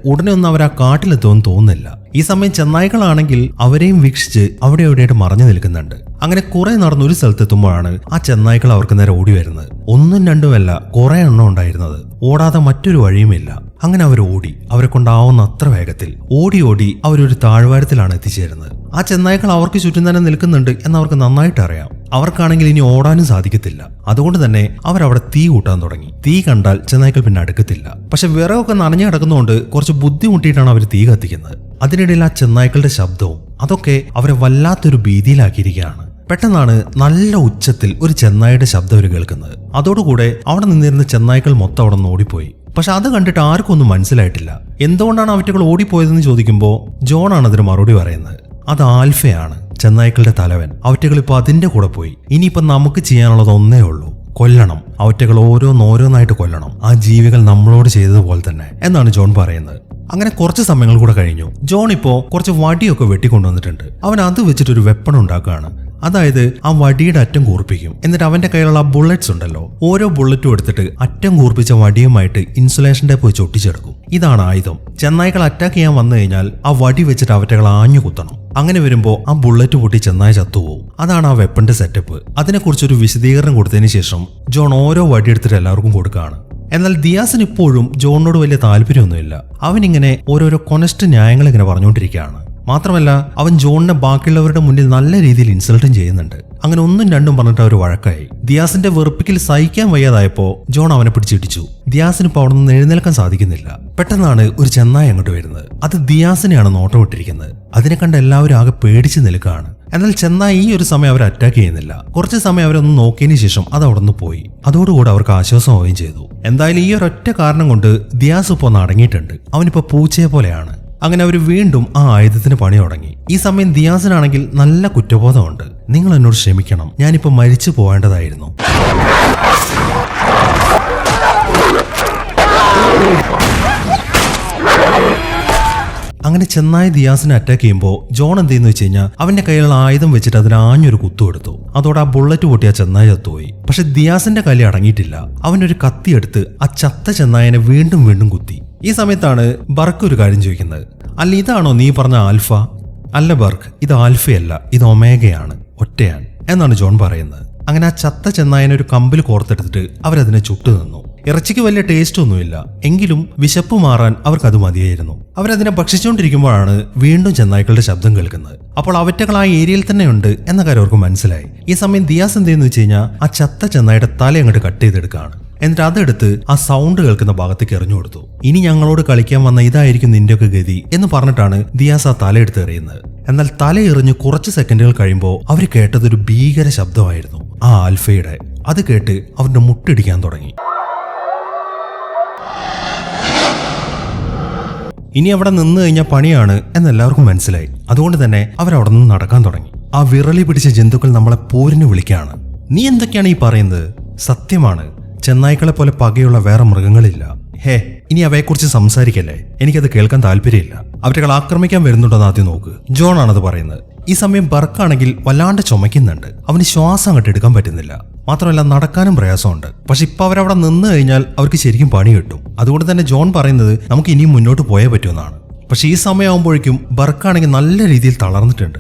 ഉടനെ ഒന്നും അവരാ കാട്ടിലെത്തുമെന്ന് തോന്നുന്നില്ല. ഈ സമയം ചെന്നായ്ക്കളാണെങ്കിൽ അവരെയും വീക്ഷിച്ച് അവിടെ എവിടെയായിട്ട് മറഞ്ഞു നിൽക്കുന്നുണ്ട്. അങ്ങനെ കുറെ നടന്ന് ഒരു സ്ഥലത്തെത്തുമ്പോഴാണ് ആ ചെന്നായ്ക്കൾ അവർക്ക് നേരെ ഓടി വരുന്നത്. ഒന്നും രണ്ടുമല്ല കുറെ എണ്ണം ഉണ്ടായിരുന്നത്. ഓടാതെ മറ്റൊരു വഴിയുമില്ല. അങ്ങനെ അവർ ഓടി. അവരെ കൊണ്ടാവുന്ന അത്ര വേഗത്തിൽ. ഓടി ഓടി അവരൊരു താഴ്വാരത്തിലാണ് എത്തിച്ചേരുന്നത്. ആ ചെന്നായ്ക്കൾ അവർക്ക് ചുറ്റും തന്നെ നിൽക്കുന്നുണ്ട് എന്ന് അവർക്ക് നന്നായിട്ട് അറിയാം. അവർക്കാണെങ്കിൽ ഇനി ഓടാനും സാധിക്കത്തില്ല. അതുകൊണ്ട് തന്നെ അവരവിടെ തീ കൂട്ടാൻ തുടങ്ങി. തീ കണ്ടാൽ ചെന്നായ്ക്കൾ പിന്നെ അടുക്കത്തില്ല. പക്ഷെ വിറകൊക്കെ നനഞ്ഞു കിടക്കുന്നതുകൊണ്ട് കുറച്ച് ബുദ്ധിമുട്ടിയിട്ടാണ് അവർ തീ കത്തിക്കുന്നത്. അതിനിടയിൽ ആ ചെന്നായ്ക്കളുടെ ശബ്ദവും അതൊക്കെ അവരെ വല്ലാത്തൊരു ഭീതിയിലാക്കിയിരിക്കുകയാണ്. പെട്ടെന്നാണ് നല്ല ഉച്ചത്തിൽ ഒരു ചെന്നായിയുടെ ശബ്ദം അവർ കേൾക്കുന്നത്. അതോടുകൂടെ അവിടെ നിന്നിരുന്ന ചെന്നായ്ക്കൾ മൊത്തം അവിടെ നിന്ന് ഓടിപ്പോയി. പക്ഷെ അത് കണ്ടിട്ട് ആർക്കും ഒന്നും മനസ്സിലായിട്ടില്ല. എന്തുകൊണ്ടാണ് അവറ്റകൾ ഓടിപ്പോയതെന്ന് ചോദിക്കുമ്പോൾ ജോൺ ആണ് അതിന് മറുപടി പറയുന്നത്. അത് ആൽഫയാണ് ചെന്നായ്ക്കളുടെ തലവൻ. അവറ്റകൾ ഇപ്പൊ അതിന്റെ കൂടെ പോയി. ഇനിയിപ്പോ നമുക്ക് ചെയ്യാനുള്ളത് ഒന്നേ ഉള്ളൂ. കൊല്ലണം. അവറ്റകൾ ഓരോന്നോരോന്നായിട്ട് കൊല്ലണം. ആ ജീവികൾ നമ്മളോട് ചെയ്തതുപോലെ തന്നെ എന്നാണ് ജോൺ പറയുന്നത്. അങ്ങനെ കുറച്ച് സമയങ്ങൾ കൂടെ കഴിഞ്ഞു. ജോൺ ഇപ്പോ കുറച്ച് വടിയൊക്കെ വെട്ടിക്കൊണ്ടുവന്നിട്ടുണ്ട്. അവൻ അത് വെച്ചിട്ട് ഒരു വെപ്പൺ ഉണ്ടാക്കുകയാണ്. അതായത് ആ വടിയുടെ അറ്റം കൂർപ്പിക്കും. എന്നിട്ട് അവന്റെ കയ്യിലുള്ള ബുള്ളറ്റ്സ് ഉണ്ടല്ലോ ഓരോ ബുള്ളറ്റും എടുത്തിട്ട് അറ്റം കൂർപ്പിച്ച വടിയുമായിട്ട് ഇൻസുലേഷന്റെ ടേപ്പ് വെച്ച് ഒട്ടിച്ചെടുക്കും. ഇതാണ് ആയുധം. ചെന്നായ്ക്കൾ അറ്റാക്ക് ചെയ്യാൻ വന്നു കഴിഞ്ഞാൽ ആ വടി വെച്ചിട്ട് അവറ്റകൾ ആഞ്ഞു കുത്തണം. അങ്ങനെ വരുമ്പോൾ ആ ബുള്ളറ്റ് പൊട്ടി ചെന്നായി ചത്തുപോകും അതാണ് ആ വെപ്പന്റെ സെറ്റപ്പ് അതിനെക്കുറിച്ചൊരു വിശദീകരണം കൊടുത്തതിന് ശേഷം ജോൺ ഓരോ വടി എടുത്തിട്ട് എല്ലാവർക്കും കൊടുക്കുകയാണ് എന്നാൽ ദിയാസിന് ഇപ്പോഴും ജോണിനോട് വലിയ താല്പര്യമൊന്നുമില്ല. അവനിങ്ങനെ ഓരോരോ കൊനസ്റ്റ് ന്യായങ്ങൾ ഇങ്ങനെ പറഞ്ഞുകൊണ്ടിരിക്കുകയാണ്. മാത്രമല്ല അവൻ ജോണിനെ ബാക്കിയുള്ളവരുടെ മുന്നിൽ നല്ല രീതിയിൽ ഇൻസൾട്ടും ചെയ്യുന്നുണ്ട്. അങ്ങനെ ഒന്നും രണ്ടും പറഞ്ഞിട്ട് അവർ വഴക്കായി. ദിയാസിന്റെ വെറുപ്പിക്കൽ സഹിക്കാൻ വയ്യാതായപ്പോ ജോൺ അവനെ പിടിച്ചിടിച്ചു ദിയാസിന് ഇപ്പോൾ അവിടെ നിന്ന് എഴുന്നേൽക്കാൻ സാധിക്കുന്നില്ല. പെട്ടെന്നാണ് ഒരു ചെന്നായി അങ്ങോട്ട് വരുന്നത്. അത് ദിയാസിനെയാണ് നോട്ടം ഇട്ടിരിക്കുന്നത്. അതിനെ കണ്ട് എല്ലാവരും ആകെ പേടിച്ച് നിൽക്കുകയാണ്. എന്നാൽ ചെന്നായി ഈ ഒരു സമയം അവരെ അറ്റാക്ക് ചെയ്യുന്നില്ല. കുറച്ച് സമയം അവരൊന്ന് നോക്കിയതിനു ശേഷം അത് അവിടെ നിന്ന് പോയി. അതോടുകൂടി അവർക്ക് ആശ്വാസമാവുകയും ചെയ്തു. എന്തായാലും ഈ ഒരൊറ്റ കാരണം കൊണ്ട് ദിയാസ് ഇപ്പോൾ ഒന്ന് അടങ്ങിയിട്ടുണ്ട്. അവനിപ്പോ പൂച്ചയെ പോലെയാണ്. അങ്ങനെ അവർ വീണ്ടും ആ ആയുധത്തിന് പണി തുടങ്ങി. ഈ സമയം ദിയാസിനാണെങ്കിൽ നല്ല കുറ്റബോധമുണ്ട്. നിങ്ങൾ എന്നോട് ക്ഷമിക്കണം. ഞാനിപ്പോ മരിച്ചു പോവേണ്ടതായിരുന്നു. അങ്ങനെ ചെന്നായി ദിയാസിനെ അറ്റാക്ക് ചെയ്യുമ്പോൾ ജോൺ എന്ത് ചെയ്യുന്നു വെച്ച് കഴിഞ്ഞാൽ അവന്റെ കയ്യിലുള്ള ആയുധം വെച്ചിട്ട് അതിന് ആഞ്ഞൊരു കുത്തു എടുത്തു. അതോടെ ആ ബുള്ളറ്റ് പൊട്ടി ആ ചെന്നായി ചത്തുപോയി. പക്ഷെ ദിയാസിന്റെ കലി അടങ്ങിയിട്ടില്ല. അവനൊരു കത്തി എടുത്ത് ആ ചത്ത ചെന്നായനെ വീണ്ടും വീണ്ടും കുത്തി. ഈ സമയത്താണ് ബർക്ക് ഒരു കാര്യം ചോദിക്കുന്നത്. അല്ല ഇതാണോ നീ പറഞ്ഞ ആൽഫ? അല്ല ബർക്ക് ഇത് ആൽഫയല്ല ഇത് ഒമേഗയാണ് ഒറ്റയാണ് എന്നാണ് ജോൺ പറയുന്നത്. അങ്ങനെ ആ ചത്ത ചെന്നായനെ ഒരു കമ്പിൽ കോർത്തെടുത്തിട്ട് അവരതിനെ ചുട്ടു നിന്നു. ഇറച്ചിക്ക് വലിയ ടേസ്റ്റ് ഒന്നുമില്ല. എങ്കിലും വിശപ്പ് മാറാൻ അവർക്കത് മതിയായിരുന്നു. അവരതിനെ ഭക്ഷിച്ചുകൊണ്ടിരിക്കുമ്പോഴാണ് വീണ്ടും ചെന്നായ്ക്കളുടെ ശബ്ദം കേൾക്കുന്നത്. അപ്പോൾ അവറ്റകൾ ആ ഏരിയയിൽ തന്നെ ഉണ്ട് എന്ന കാര്യം അവർക്ക് മനസ്സിലായി. ഈ സമയം ദിയാസ് എന്ത് ചെയ്യുന്നു വെച്ച് കഴിഞ്ഞാൽ ആ ചത്ത ചെന്നായുടെ തല അങ്ങോട്ട് കട്ട് ചെയ്തെടുക്കുകയാണ്. എന്നിട്ട് അതെടുത്ത് ആ സൗണ്ട് കേൾക്കുന്ന ഭാഗത്തേക്ക് എറിഞ്ഞു കൊടുത്തു. ഇനി ഞങ്ങളോട് കളിക്കാൻ വന്ന ഇതായിരിക്കും നിന്റെയൊക്കെ ഗതി എന്ന് പറഞ്ഞിട്ടാണ് ദിയാസ് ആ തലയെടുത്ത് എറിയുന്നത്. എന്നാൽ തല എറിഞ്ഞ് കുറച്ച് സെക്കൻഡുകൾ കഴിയുമ്പോൾ അവർ കേട്ടതൊരു ഭീകര ശബ്ദമായിരുന്നു. ആ ആൽഫയുടെ. അത് കേട്ട് അവരുടെ മുട്ടിടിക്കാൻ തുടങ്ങി. ഇനി അവിടെ നിന്ന് കഴിഞ്ഞാൽ പണിയാണ് എന്നെല്ലാവർക്കും മനസ്സിലായി. അതുകൊണ്ട് തന്നെ അവരവിടെ നിന്ന് നടക്കാൻ തുടങ്ങി. ആ വിറളി പിടിച്ച ജന്തുക്കൾ നമ്മളെ പോരിന് വിളിക്കുകയാണ്. നീ എന്തൊക്കെയാണ് ഈ പറയുന്നത്? സത്യമാണ്. ചെന്നായ്ക്കളെ പോലെ പകയുള്ള വേറെ മൃഗങ്ങളില്ല. ഹേ ഇനി അവയെക്കുറിച്ച് സംസാരിക്കല്ലേ? എനിക്കത് കേൾക്കാൻ താല്പര്യമില്ല. അവരെ ആക്രമിക്കാൻ വരുന്നുണ്ടോന്ന് ആദ്യം നോക്ക്. ജോൺ ആണത് പറയുന്നത്. ഈ സമയം ബർക്കാണെങ്കിൽ വല്ലാണ്ട് ചുമയ്ക്കുന്നുണ്ട്. അവന് ശ്വാസം അങ്ങോട്ട് എടുക്കാൻ പറ്റുന്നില്ല. മാത്രമല്ല നടക്കാനും പ്രയാസമുണ്ട്. പക്ഷെ ഇപ്പൊ അവരവിടെ നിന്ന് കഴിഞ്ഞാൽ അവർക്ക് ശരിക്കും പണി കിട്ടും. അതുകൊണ്ട് തന്നെ ജോൺ പറയുന്നത് നമുക്ക് ഇനിയും മുന്നോട്ട് പോയേ പറ്റുമെന്നാണ് പക്ഷെ ഈ സമയമാകുമ്പോഴേക്കും ബർക്കാണെങ്കിൽ നല്ല രീതിയിൽ തളർന്നിട്ടുണ്ട്.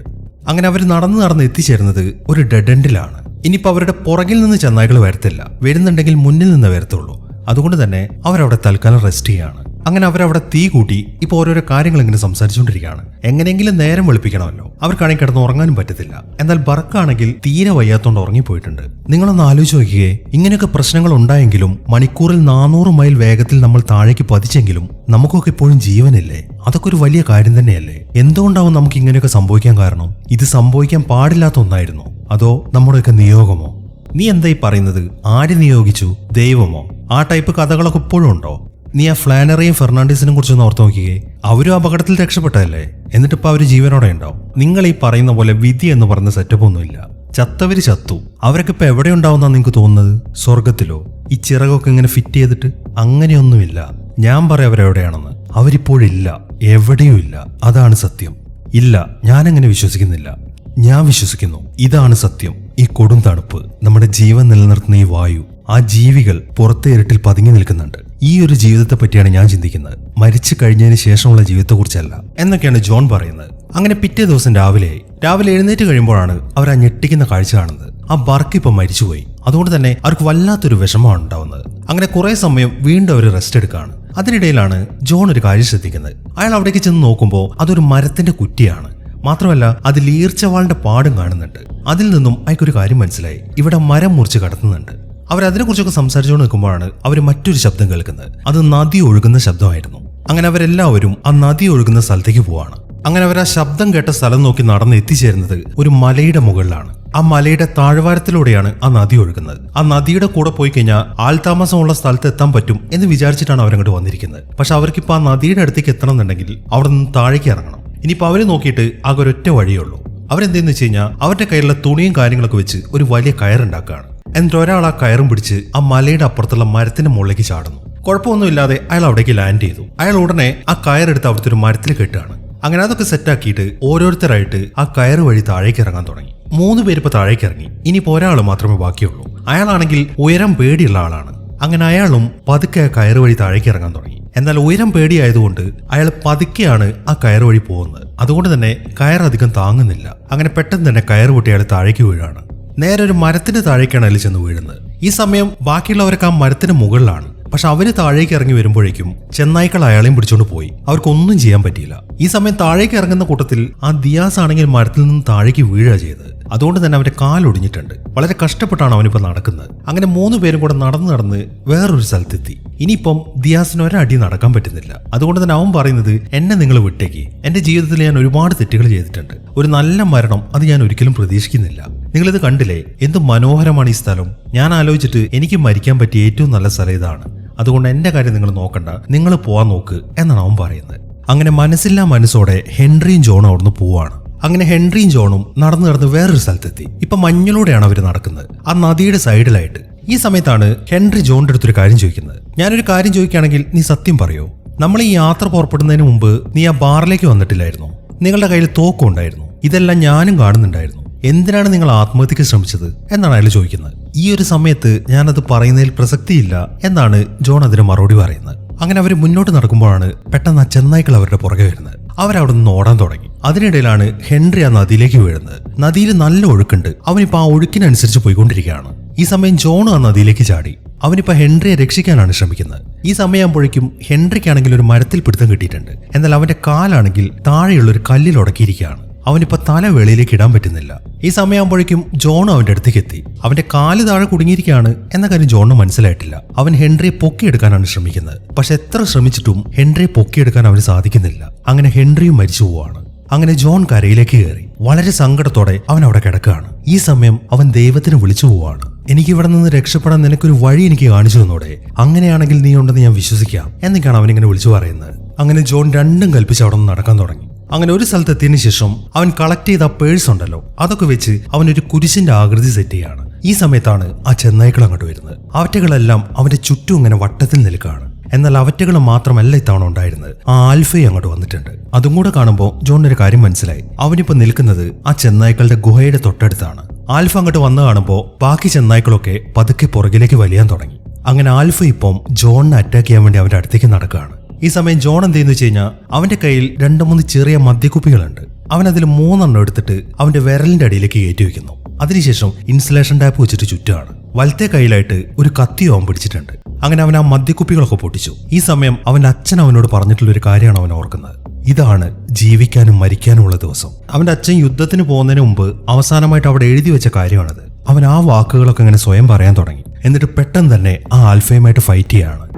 അങ്ങനെ അവർ നടന്ന് നടന്ന് എത്തിച്ചേരുന്നത് ഒരു ഡെഡ് എൻഡിലാണ് ഇനിയിപ്പോൾ അവരുടെ പുറകിൽ നിന്ന് ചെന്നായ്ക്കൾ വരത്തില്ല. വരുന്നുണ്ടെങ്കിൽ മുന്നിൽ നിന്ന് വരത്തുള്ളൂ. അതുകൊണ്ട് തന്നെ അവരവിടെ തൽക്കാലം റെസ്റ്റ് ചെയ്യാണ്. അങ്ങനെ അവരവിടെ തീ കൂട്ടി ഇപ്പോൾ ഓരോരോ കാര്യങ്ങൾ ഇങ്ങനെ സംസാരിച്ചുകൊണ്ടിരിക്കുകയാണ്. എങ്ങനെയെങ്കിലും നേരം വെളുപ്പിക്കണമല്ലോ. അവർക്കാണെങ്കിൽ കിടന്ന് ഉറങ്ങാനും പറ്റത്തില്ല. എന്നാൽ ബർക്കാണെങ്കിൽ തീരെ വയ്യാത്തോണ്ട് ഉറങ്ങിപ്പോയിട്ടുണ്ട്. നിങ്ങളൊന്ന് ആലോചിച്ച് നോക്കിയേ ഇങ്ങനെയൊക്കെ പ്രശ്നങ്ങൾ ഉണ്ടായെങ്കിലും മണിക്കൂറിൽ നാനൂറ് മൈൽ വേഗത്തിൽ നമ്മൾ താഴേക്ക് പതിച്ചെങ്കിലും നമുക്കൊക്കെ ഇപ്പോഴും ജീവനില്ലേ? അതൊക്കെ ഒരു വലിയ കാര്യം തന്നെയല്ലേ? എന്തുകൊണ്ടാവും നമുക്ക് ഇങ്ങനെയൊക്കെ സംഭവിക്കാൻ കാരണം? ഇത് സംഭവിക്കാൻ പാടില്ലാത്ത ഒന്നായിരുന്നു. അതോ നമ്മുടെയൊക്കെ നിയോഗമോ? നീ എന്തായി പറയുന്നത്? ആര് നിയോഗിച്ചു? ദൈവമോ? ആ ടൈപ്പ് കഥകളൊക്കെ ഇപ്പോഴും ഉണ്ടോ? നീ ആ ഫ്ലാനറിയും ഫെർണാണ്ടീസിനും കുറിച്ചൊന്ന് ഓർത്ത് നോക്കിയേ അവരും അപകടത്തിൽ രക്ഷപ്പെട്ടതല്ലേ? എന്നിട്ടിപ്പോൾ അവർ ജീവനോടെ ഉണ്ടാവും. നിങ്ങൾ ഈ പറയുന്ന പോലെ വിധി എന്ന് പറഞ്ഞ സെറ്റപ്പ് ഒന്നുമില്ല. ചത്തവര് ചത്തു. അവരൊക്കെ ഇപ്പൊ എവിടെ ഉണ്ടാവുന്ന നിങ്ങൾക്ക് തോന്നുന്നത്? സ്വർഗത്തിലോ ഈ ചിറകൊക്കെ ഇങ്ങനെ ഫിറ്റ് ചെയ്തിട്ട്? അങ്ങനെയൊന്നുമില്ല. ഞാൻ പറയാം അവരെവിടെയാണെന്ന്. അവരിപ്പോഴില്ല. എവിടെയും ഇല്ല അതാണ് സത്യം. ഇല്ല ഞാനങ്ങനെ വിശ്വസിക്കുന്നില്ല. ഞാൻ വിശ്വസിക്കുന്നു. ഇതാണ് സത്യം. ഈ കൊടും തണുപ്പ് നമ്മുടെ ജീവൻ നിലനിർത്തുന്ന ഈ വായു ആ ജീവികൾ പുറത്തെ ഇരുട്ടിൽ പതുങ്ങി നിൽക്കുന്നുണ്ട്. ഈ ഒരു ജീവിതത്തെ പറ്റിയാണ് ഞാൻ ചിന്തിക്കുന്നത്. മരിച്ചു കഴിഞ്ഞതിന് ശേഷമുള്ള ജീവിതത്തെക്കുറിച്ചല്ല. എന്നൊക്കെയാണ് ജോൺ പറയുന്നത്. അങ്ങനെ പിറ്റേ ദിവസം രാവിലെ രാവിലെ എഴുന്നേറ്റ് കഴിയുമ്പോഴാണ് അവർ ആ ഞെട്ടിക്കുന്ന കാഴ്ച കാണുന്നത്. ആ ബർക്ക് ഇപ്പൊ മരിച്ചുപോയി. അതുകൊണ്ട് തന്നെ അവർക്ക് വല്ലാത്തൊരു വിഷമമാണ് ഉണ്ടാവുന്നത്. അങ്ങനെ കുറെ സമയം വീണ്ടും അവർ റെസ്റ്റ് എടുക്കുകയാണ്. അതിനിടയിലാണ് ജോൺ ഒരു കാര്യം ശ്രദ്ധിക്കുന്നത്. അയാൾ അവിടേക്ക് ചെന്ന് നോക്കുമ്പോൾ അതൊരു മരത്തിന്റെ കുറ്റിയാണ്. മാത്രമല്ല അതിൽ ഈർച്ചവാളിന്റെ പാടും കാണുന്നുണ്ട്. അതിൽ നിന്നും അയാൾക്കൊരു കാര്യം മനസ്സിലായി. ഇവിടെ മരം മുറിച്ച് കടത്തുന്നുണ്ട്. അവർ അതിനെക്കുറിച്ചൊക്കെ സംസാരിച്ചുകൊണ്ട് നിൽക്കുമ്പോഴാണ് അവർ മറ്റൊരു ശബ്ദം കേൾക്കുന്നത്. അത് നദി ഒഴുകുന്ന ശബ്ദമായിരുന്നു. അങ്ങനെ അവരെല്ലാവരും ആ നദി ഒഴുകുന്ന സ്ഥലത്തേക്ക് പോവാണ്. അങ്ങനെ അവർ ആ ശബ്ദം കേട്ട സ്ഥലം നോക്കി നടന്ന് എത്തിച്ചേരുന്നത് ഒരു മലയുടെ മുകളിലാണ്. ആ മലയുടെ താഴ്വാരത്തിലൂടെയാണ് ആ നദി ഒഴുകുന്നത്. ആ നദിയുടെ കൂടെ പോയി കഴിഞ്ഞാൽ ആൾതാമസമുള്ള സ്ഥലത്ത് എത്താൻ പറ്റും എന്ന് വിചാരിച്ചിട്ടാണ് അവരങ്ങോട്ട് വന്നിരിക്കുന്നത്. പക്ഷെ അവർക്കിപ്പോൾ ആ നദിയുടെ അടുത്തേക്ക് എത്തണം എന്നുണ്ടെങ്കിൽ അവിടെ നിന്ന് താഴേക്ക് ഇറങ്ങണം. ഇനിയിപ്പോൾ അവരെ നോക്കിയിട്ട് ആകെ ഒരൊറ്റ വഴിയേ ഉള്ളൂ. അവരെന്തെന്ന് വെച്ച് കഴിഞ്ഞാൽ അവരുടെ കയ്യിലുള്ള തുണിയും കാര്യങ്ങളൊക്കെ വെച്ച് ഒരു വലിയ കയറുണ്ടാക്കുകയാണ്. എന്നിട്ട് ഒരാൾ ആ കയറും പിടിച്ച് ആ മലയുടെ അപ്പുറത്തുള്ള മരത്തിന്റെ മുകളിലേക്ക് ചാടുന്നു. കുഴപ്പമൊന്നുമില്ലാതെ അയാൾ അവിടേക്ക് ലാൻഡ് ചെയ്തു. അയാൾ ഉടനെ ആ കയറെടുത്ത് അവിടുത്തെ ഒരു മരത്തിൽ കെട്ടുകയാണ്. അങ്ങനെ അതൊക്കെ സെറ്റാക്കിയിട്ട് ഓരോരുത്തരായിട്ട് ആ കയർ വഴി താഴേക്ക് ഇറങ്ങാൻ തുടങ്ങി. മൂന്ന് പേര് ഇപ്പൊ താഴേക്ക് ഇറങ്ങി. ഇനിയിപ്പോ ഒരാൾ മാത്രമേ ബാക്കിയുള്ളൂ. അയാളാണെങ്കിൽ ഉയരം പേടിയുള്ള ആളാണ്. അങ്ങനെ അയാളും പതുക്കെ കയറ് വഴി താഴേക്ക് ഇറങ്ങാൻ തുടങ്ങി. എന്നാൽ ഉയരം പേടിയായതുകൊണ്ട് അയാൾ പതുക്കെയാണ് ആ കയറ് വഴി പോകുന്നത്. അതുകൊണ്ട് തന്നെ കയർ അധികം താങ്ങുന്നില്ല. അങ്ങനെ പെട്ടെന്ന് തന്നെ കയർ പൊട്ടി അയാൾ താഴേക്ക് വീഴാണ്. നേരെ ഒരു മരത്തിന്റെ താഴേക്കാണ് അയാൾ ചെന്ന് വീഴുന്നത്. ഈ സമയം ബാക്കിയുള്ളവരൊക്കെ ആ മരത്തിന് മുകളിലാണ്. പക്ഷെ അവർ താഴേക്ക് ഇറങ്ങി വരുമ്പോഴേക്കും ചെന്നായ്ക്കൾ അയാളെയും പിടിച്ചോണ്ട് പോയി. അവർക്കൊന്നും ചെയ്യാൻ പറ്റിയില്ല. ഈ സമയം താഴേക്ക് ഇറങ്ങുന്ന കൂട്ടത്തിൽ ആ ദിയാസ് ആണെങ്കിൽ മരത്തിൽ നിന്ന് താഴേക്ക് വീഴുക ചെയ്തത്. അതുകൊണ്ട് തന്നെ അവന്റെ കാലൊടിഞ്ഞിട്ടുണ്ട് വളരെ കഷ്ടപ്പെട്ടാണ് അവനിപ്പോ നടക്കുന്നത്. അങ്ങനെ മൂന്ന് പേരും കൂടെ നടന്ന് നടന്ന് വേറൊരു സ്ഥലത്തെത്തി. ഇനിയിപ്പം ദിയാസിന് ഒരടി നടക്കാൻ പറ്റുന്നില്ല. അതുകൊണ്ട് തന്നെ അവൻ പറയുന്നത് എന്നെ നിങ്ങൾ വിട്ടേക്ക്. എന്റെ ജീവിതത്തിൽ ഞാൻ ഒരുപാട് തെറ്റുകൾ ചെയ്തിട്ടുണ്ട്. ഒരു നല്ല മരണം അത് ഞാൻ ഒരിക്കലും പ്രതീക്ഷിക്കുന്നില്ല. നിങ്ങളിത് കണ്ടില്ലേ? എന്ത് മനോഹരമാണ് ഈ സ്ഥലം. ഞാൻ ആലോചിച്ചിട്ട് എനിക്ക് മരിക്കാൻ പറ്റിയ ഏറ്റവും നല്ല സ്ഥലം ഇതാണ്. അതുകൊണ്ട് എന്റെ കാര്യം നിങ്ങൾ നോക്കണ്ട. നിങ്ങൾ പോവാൻ നോക്ക് എന്നാണ് അവൻ പറയുന്നത്. അങ്ങനെ മനസ്സില്ലാ മനസ്സോടെ ഹെൻറിയും ജോണും അവിടുന്ന് പോവാണ്. അങ്ങനെ ഹെൻറിയും ജോണും നടന്നു നടന്ന് വേറൊരു സ്ഥലത്തെത്തി. ഇപ്പൊ മഞ്ഞിലൂടെയാണ് അവർ നടക്കുന്നത്. ആ നദിയുടെ സൈഡിലായിട്ട്. ഈ സമയത്താണ് ഹെൻറി ജോണിന്റെ അടുത്തൊരു കാര്യം ചോദിക്കുന്നത്. ഞാനൊരു കാര്യം ചോദിക്കുകയാണെങ്കിൽ നീ സത്യം പറയോ. നമ്മൾ ഈ യാത്ര പുറപ്പെടുന്നതിന് മുമ്പ് നീ ആ ബാറിലേക്ക് വന്നിട്ടില്ലായിരുന്നു. നിങ്ങളുടെ കയ്യിൽ തോക്കും ഉണ്ടായിരുന്നു. ഇതെല്ലാം ഞാനും കാണുന്നുണ്ടായിരുന്നു. എന്തിനാണ് നിങ്ങൾ ആത്മഹത്യക്ക് ശ്രമിച്ചത് എന്നാണ് അയാൾ ചോദിക്കുന്നത്. ഈ ഒരു സമയത്ത് ഞാനത് പറയുന്നതിൽ പ്രസക്തിയില്ല എന്നാണ് ജോൺ അതിന് മറുപടി പറയുന്നത്. അങ്ങനെ അവർ മുന്നോട്ട് നടക്കുമ്പോഴാണ് പെട്ടെന്ന് ആ ചെന്നായ്ക്കൾ അവരുടെ പുറകെ വരുന്നത്. അവരവിടെ നിന്ന് ഓടാൻ തുടങ്ങി. അതിനിടയിലാണ് ഹെൻറി ആ നദിയിലേക്ക് വീഴുന്നത്. നദിയിൽ നല്ല ഒഴുക്കുണ്ട്. അവനിപ്പോൾ ആ ഒഴുക്കിനനുസരിച്ച് പോയിക്കൊണ്ടിരിക്കുകയാണ്. ഈ സമയം ജോൺ ആ നദിയിലേക്ക് ചാടി. അവനിപ്പോൾ ഹെൻറിയെ രക്ഷിക്കാനാണ് ശ്രമിക്കുന്നത്. ഈ സമയമാകുമ്പോഴേക്കും ഹെൻറിക്കാണെങ്കിൽ ഒരു മരത്തിൽ പിടുത്തം കിട്ടിയിട്ടുണ്ട്. എന്നാൽ അവന്റെ കാലാണെങ്കിൽ താഴെയുള്ള ഒരു കല്ലിൽ ഉടക്കിയിരിക്കുകയാണ്. അവനിപ്പോ തല വെളിയിലേക്ക് ഇടാൻ പറ്റുന്നില്ല. ഈ സമയമാകുമ്പോഴേക്കും ജോൺ അവന്റെ അടുത്തേക്ക് എത്തി. അവന്റെ കാൽ താഴെ കുടുങ്ങിയിരിക്കുകയാണ് എന്ന കാര്യം ജോണിന് മനസ്സിലായിട്ടില്ല. അവൻ ഹെൻറിയെ പൊക്കിയെടുക്കാനാണ് ശ്രമിക്കുന്നത്. പക്ഷെ എത്ര ശ്രമിച്ചിട്ടും ഹെൻറിയെ പൊക്കിയെടുക്കാൻ അവന് സാധിക്കുന്നില്ല. അങ്ങനെ ഹെൻറിയും മരിച്ചു പോവാണ് അങ്ങനെ ജോൺ കരയിലേക്ക് കയറി. വളരെ സങ്കടത്തോടെ അവൻ അവിടെ കിടക്കുകയാണ്. ഈ സമയം അവൻ ദൈവത്തിന് വിളിച്ചു പോവാണ് എനിക്ക് ഇവിടെ നിന്ന് രക്ഷപ്പെടാൻ നിനക്കൊരു വഴി എനിക്ക് കാണിച്ചു തന്നോടെ. അങ്ങനെയാണെങ്കിൽ നീ ഉണ്ടെന്ന് ഞാൻ വിശ്വസിക്കാം. എന്നൊക്കെയാണ് അവൻ ഇങ്ങനെ വിളിച്ചു പറയുന്നത്. അങ്ങനെ ജോൺ രണ്ടും കൽപ്പിച്ച് അവിടെ നിന്ന് നടക്കാൻ തുടങ്ങി. അങ്ങനെ ഒരു സ്ഥലത്ത് എത്തിയതിനു ശേഷം അവൻ കളക്ട് ചെയ്ത പേഴ്സ് ഉണ്ടല്ലോ അതൊക്കെ വെച്ച് അവൻ ഒരു കുരിശിന്റെ ആകൃതി സെറ്റ് ചെയ്യാണ്. ഈ സമയത്താണ് ആ ചെന്നായ്ക്കൾ അങ്ങോട്ട് വരുന്നത്. അവറ്റകളെല്ലാം അവന്റെ ചുറ്റും ഇങ്ങനെ വട്ടത്തിൽ നിൽക്കുകയാണ്. എന്നാൽ അവറ്റകൾ മാത്രമല്ല ഇത്തവണ ഉണ്ടായിരുന്നത്. ആ ആൽഫയും അങ്ങോട്ട് വന്നിട്ടുണ്ട്. അതും കൂടെ കാണുമ്പോൾ ജോണിന് ഒരു കാര്യം മനസ്സിലായി. അവനിപ്പോ നിൽക്കുന്നത് ആ ചെന്നായ്ക്കളുടെ ഗുഹയുടെ തൊട്ടടുത്താണ്. ആൽഫ അങ്ങോട്ട് വന്നു കാണുമ്പോൾ ബാക്കി ചെന്നായ്ക്കളൊക്കെ പതുക്കെ പുറകിലേക്ക് വലിയാൻ തുടങ്ങി. അങ്ങനെ ആൽഫ ഇപ്പം ജോണിനെ അറ്റാക്ക് ചെയ്യാൻ വേണ്ടി അവന്റെ അടുത്തേക്ക് നടക്കുകയാണ്. ഈ സമയം ജോൺ എന്ത് ചെയ്യുന്നു വെച്ച് കഴിഞ്ഞാൽ അവന്റെ കയ്യിൽ രണ്ട് മൂന്ന് ചെറിയ മദ്യക്കുപ്പികളുണ്ട്. അവൻ അതിൽ മൂന്നെണ്ണം എടുത്തിട്ട് അവന്റെ വിരലിന്റെ അടിയിലേക്ക് കയറ്റി വെക്കുന്നു. അതിനുശേഷം ഇൻസുലേഷൻ ടാപ്പ് വെച്ചിട്ട് ചുറ്റുമാണ് വലത്തെ കയ്യിലായിട്ട് ഒരു കത്തിയോ അവൻ പിടിച്ചിട്ടുണ്ട്. അങ്ങനെ അവൻ ആ മദ്യക്കുപ്പികളൊക്കെ പൊട്ടിച്ചു. ഈ സമയം അവന്റെ അച്ഛൻ അവനോട് പറഞ്ഞിട്ടുള്ള ഒരു കാര്യമാണ് അവൻ ഓർക്കുന്നത്. ഇതാണ് ജീവിക്കാനും മരിക്കാനുമുള്ള ദിവസം. അവന്റെ അച്ഛൻ യുദ്ധത്തിന് പോകുന്നതിന് മുമ്പ് അവസാനമായിട്ട് അവിടെ എഴുതി വെച്ച കാര്യമാണത്. അവൻ ആ വാക്കുകളൊക്കെ ഇങ്ങനെ സ്വയം പറയാൻ തുടങ്ങി. എന്നിട്ട് പെട്ടെന്ന് തന്നെ ആ ആൽഫയുമായിട്ട് ഫൈറ്റ് ചെയ്യാണ്.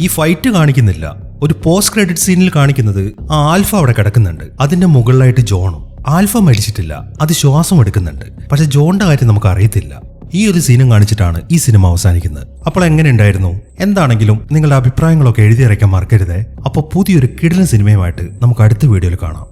ഈ ഫൈറ്റ് കാണിക്കുന്നില്ല. ഒരു പോസ്റ്റ് ക്രെഡിറ്റ് സീനിൽ കാണിക്കുന്നത് ആ ആൽഫ അവിടെ കിടക്കുന്നുണ്ട്. അതിന്റെ മുകളിലായിട്ട് ജോണും. ആൽഫ മരിച്ചിട്ടില്ല. അത് ശ്വാസം എടുക്കുന്നുണ്ട്. പക്ഷെ ജോണിന്റെ കാര്യം നമുക്ക് അറിയത്തില്ല. ഈ ഒരു സീനും കാണിച്ചിട്ടാണ് ഈ സിനിമ അവസാനിക്കുന്നത്. അപ്പോൾ എങ്ങനെ ഉണ്ടായിരുന്നു? എന്താണെങ്കിലും നിങ്ങളുടെ അഭിപ്രായങ്ങളൊക്കെ എഴുതിയറയ്ക്കാൻ മറക്കരുതേ. അപ്പോൾ പുതിയൊരു കിടിലൻ സിനിമയുമായിട്ട് നമുക്ക് അടുത്ത വീഡിയോയിൽ കാണാം.